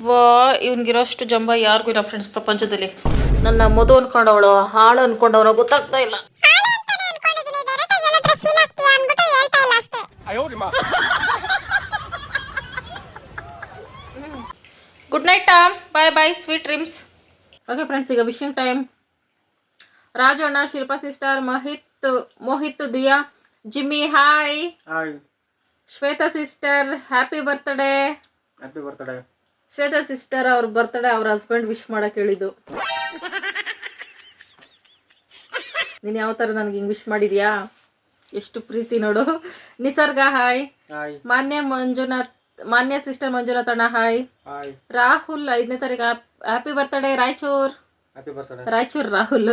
ವಾ ಇವನಿಗಿರೋಷ್ಟು ಜಂಬ ಯಾರಿಗೂ ಇಲ್ಲ ಫ್ರೆಂಡ್ಸ್ ಪ್ರಪಂಚದಲ್ಲಿ. ನನ್ನ ಮದುವೆ ಅನ್ಕೊಂಡವಳು ಹಾಳು ಅನ್ಕೊಂಡವನು ಗೊತ್ತಾಗ್ತಾ ಇಲ್ಲ. Good night Tom bye bye sweet dreams okay friends ಈಗ ವಿಶಿಂಗ್ ಟೈಮ್ ರಾಜು ಅಣ್ಣ Shilpa sister Mahit Mohit Diya Jimmy hi Shweta sister happy birthday happy birthday Shweta sister ಅವ್ರ ಬರ್ತ್ಡೇ ಅವ್ರ ಹಸ್ಬೆಂಡ್ ವಿಶ್ ಮಾಡಕ್ಕೆ ಹೇಳಿದ್ದು. ನೀನು ಯಾವ ಥರ ನನಗೆ ಹಿಂಗೆ ವಿಶ್ ಮಾಡಿದ್ಯಾ? ಎಷ್ಟು ಪ್ರೀತಿ ನೋಡು. ನಿಸರ್ಗ ಹಾಯ್ ಹಾಯ್ ಮಾನ್ಯ ಮಂಜುನಾಥ್ ಮಾನ್ಯ ಸಿಸ್ಟರ್ ಮಂಜುನಾಥ್ ಅಣ್ಣ ಹಾಯ್ ಹಾಯ್ ರಾಹುಲ್ ಐದನೇ ತಾರೀಕು happy birthday Raichur happy birthday Raichur Rahul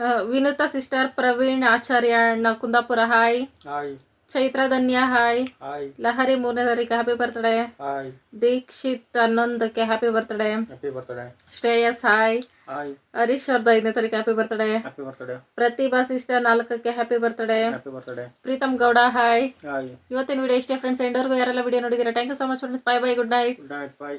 ಆ, ವಿನುತಾ ಸಿಸ್ಟರ್ ಪ್ರವೀಣ್ ಆಚಾರ್ಯ ಅಣ್ಣ Kundapura hi hi Chaitra Dhanya hi. Hi. Lahari ಮೂರನೇ ತಾರೀಕು ಹ್ಯಾಪಿ ಬರ್ತ್ಡೇ ಹಾಯ್. ದೀಕ್ಷಿತ್ ಹನ್ನೊಂದಕ್ಕೆ happy birthday happy birthday Shreyas hi. Hi. Harish ಅವ್ರದ್ದು ಐದನೇ ತಾರೀಕು happy birthday happy birthday Pratibha sister ನಾಲ್ಕಕ್ಕೆ happy birthday happy birthday Preetham Gowda hi. Hi. ಇವತ್ತಿನ ವಿಡಿಯೋ ಇಷ್ಟೇ ಫ್ರೆಂಡ್ಸ್ ಎಂಡೋರ್ಗೂ ಯಾರೆಲ್ಲ video ನೋಡಿದೀರಾ thank you so much friends bye bye good night good night bye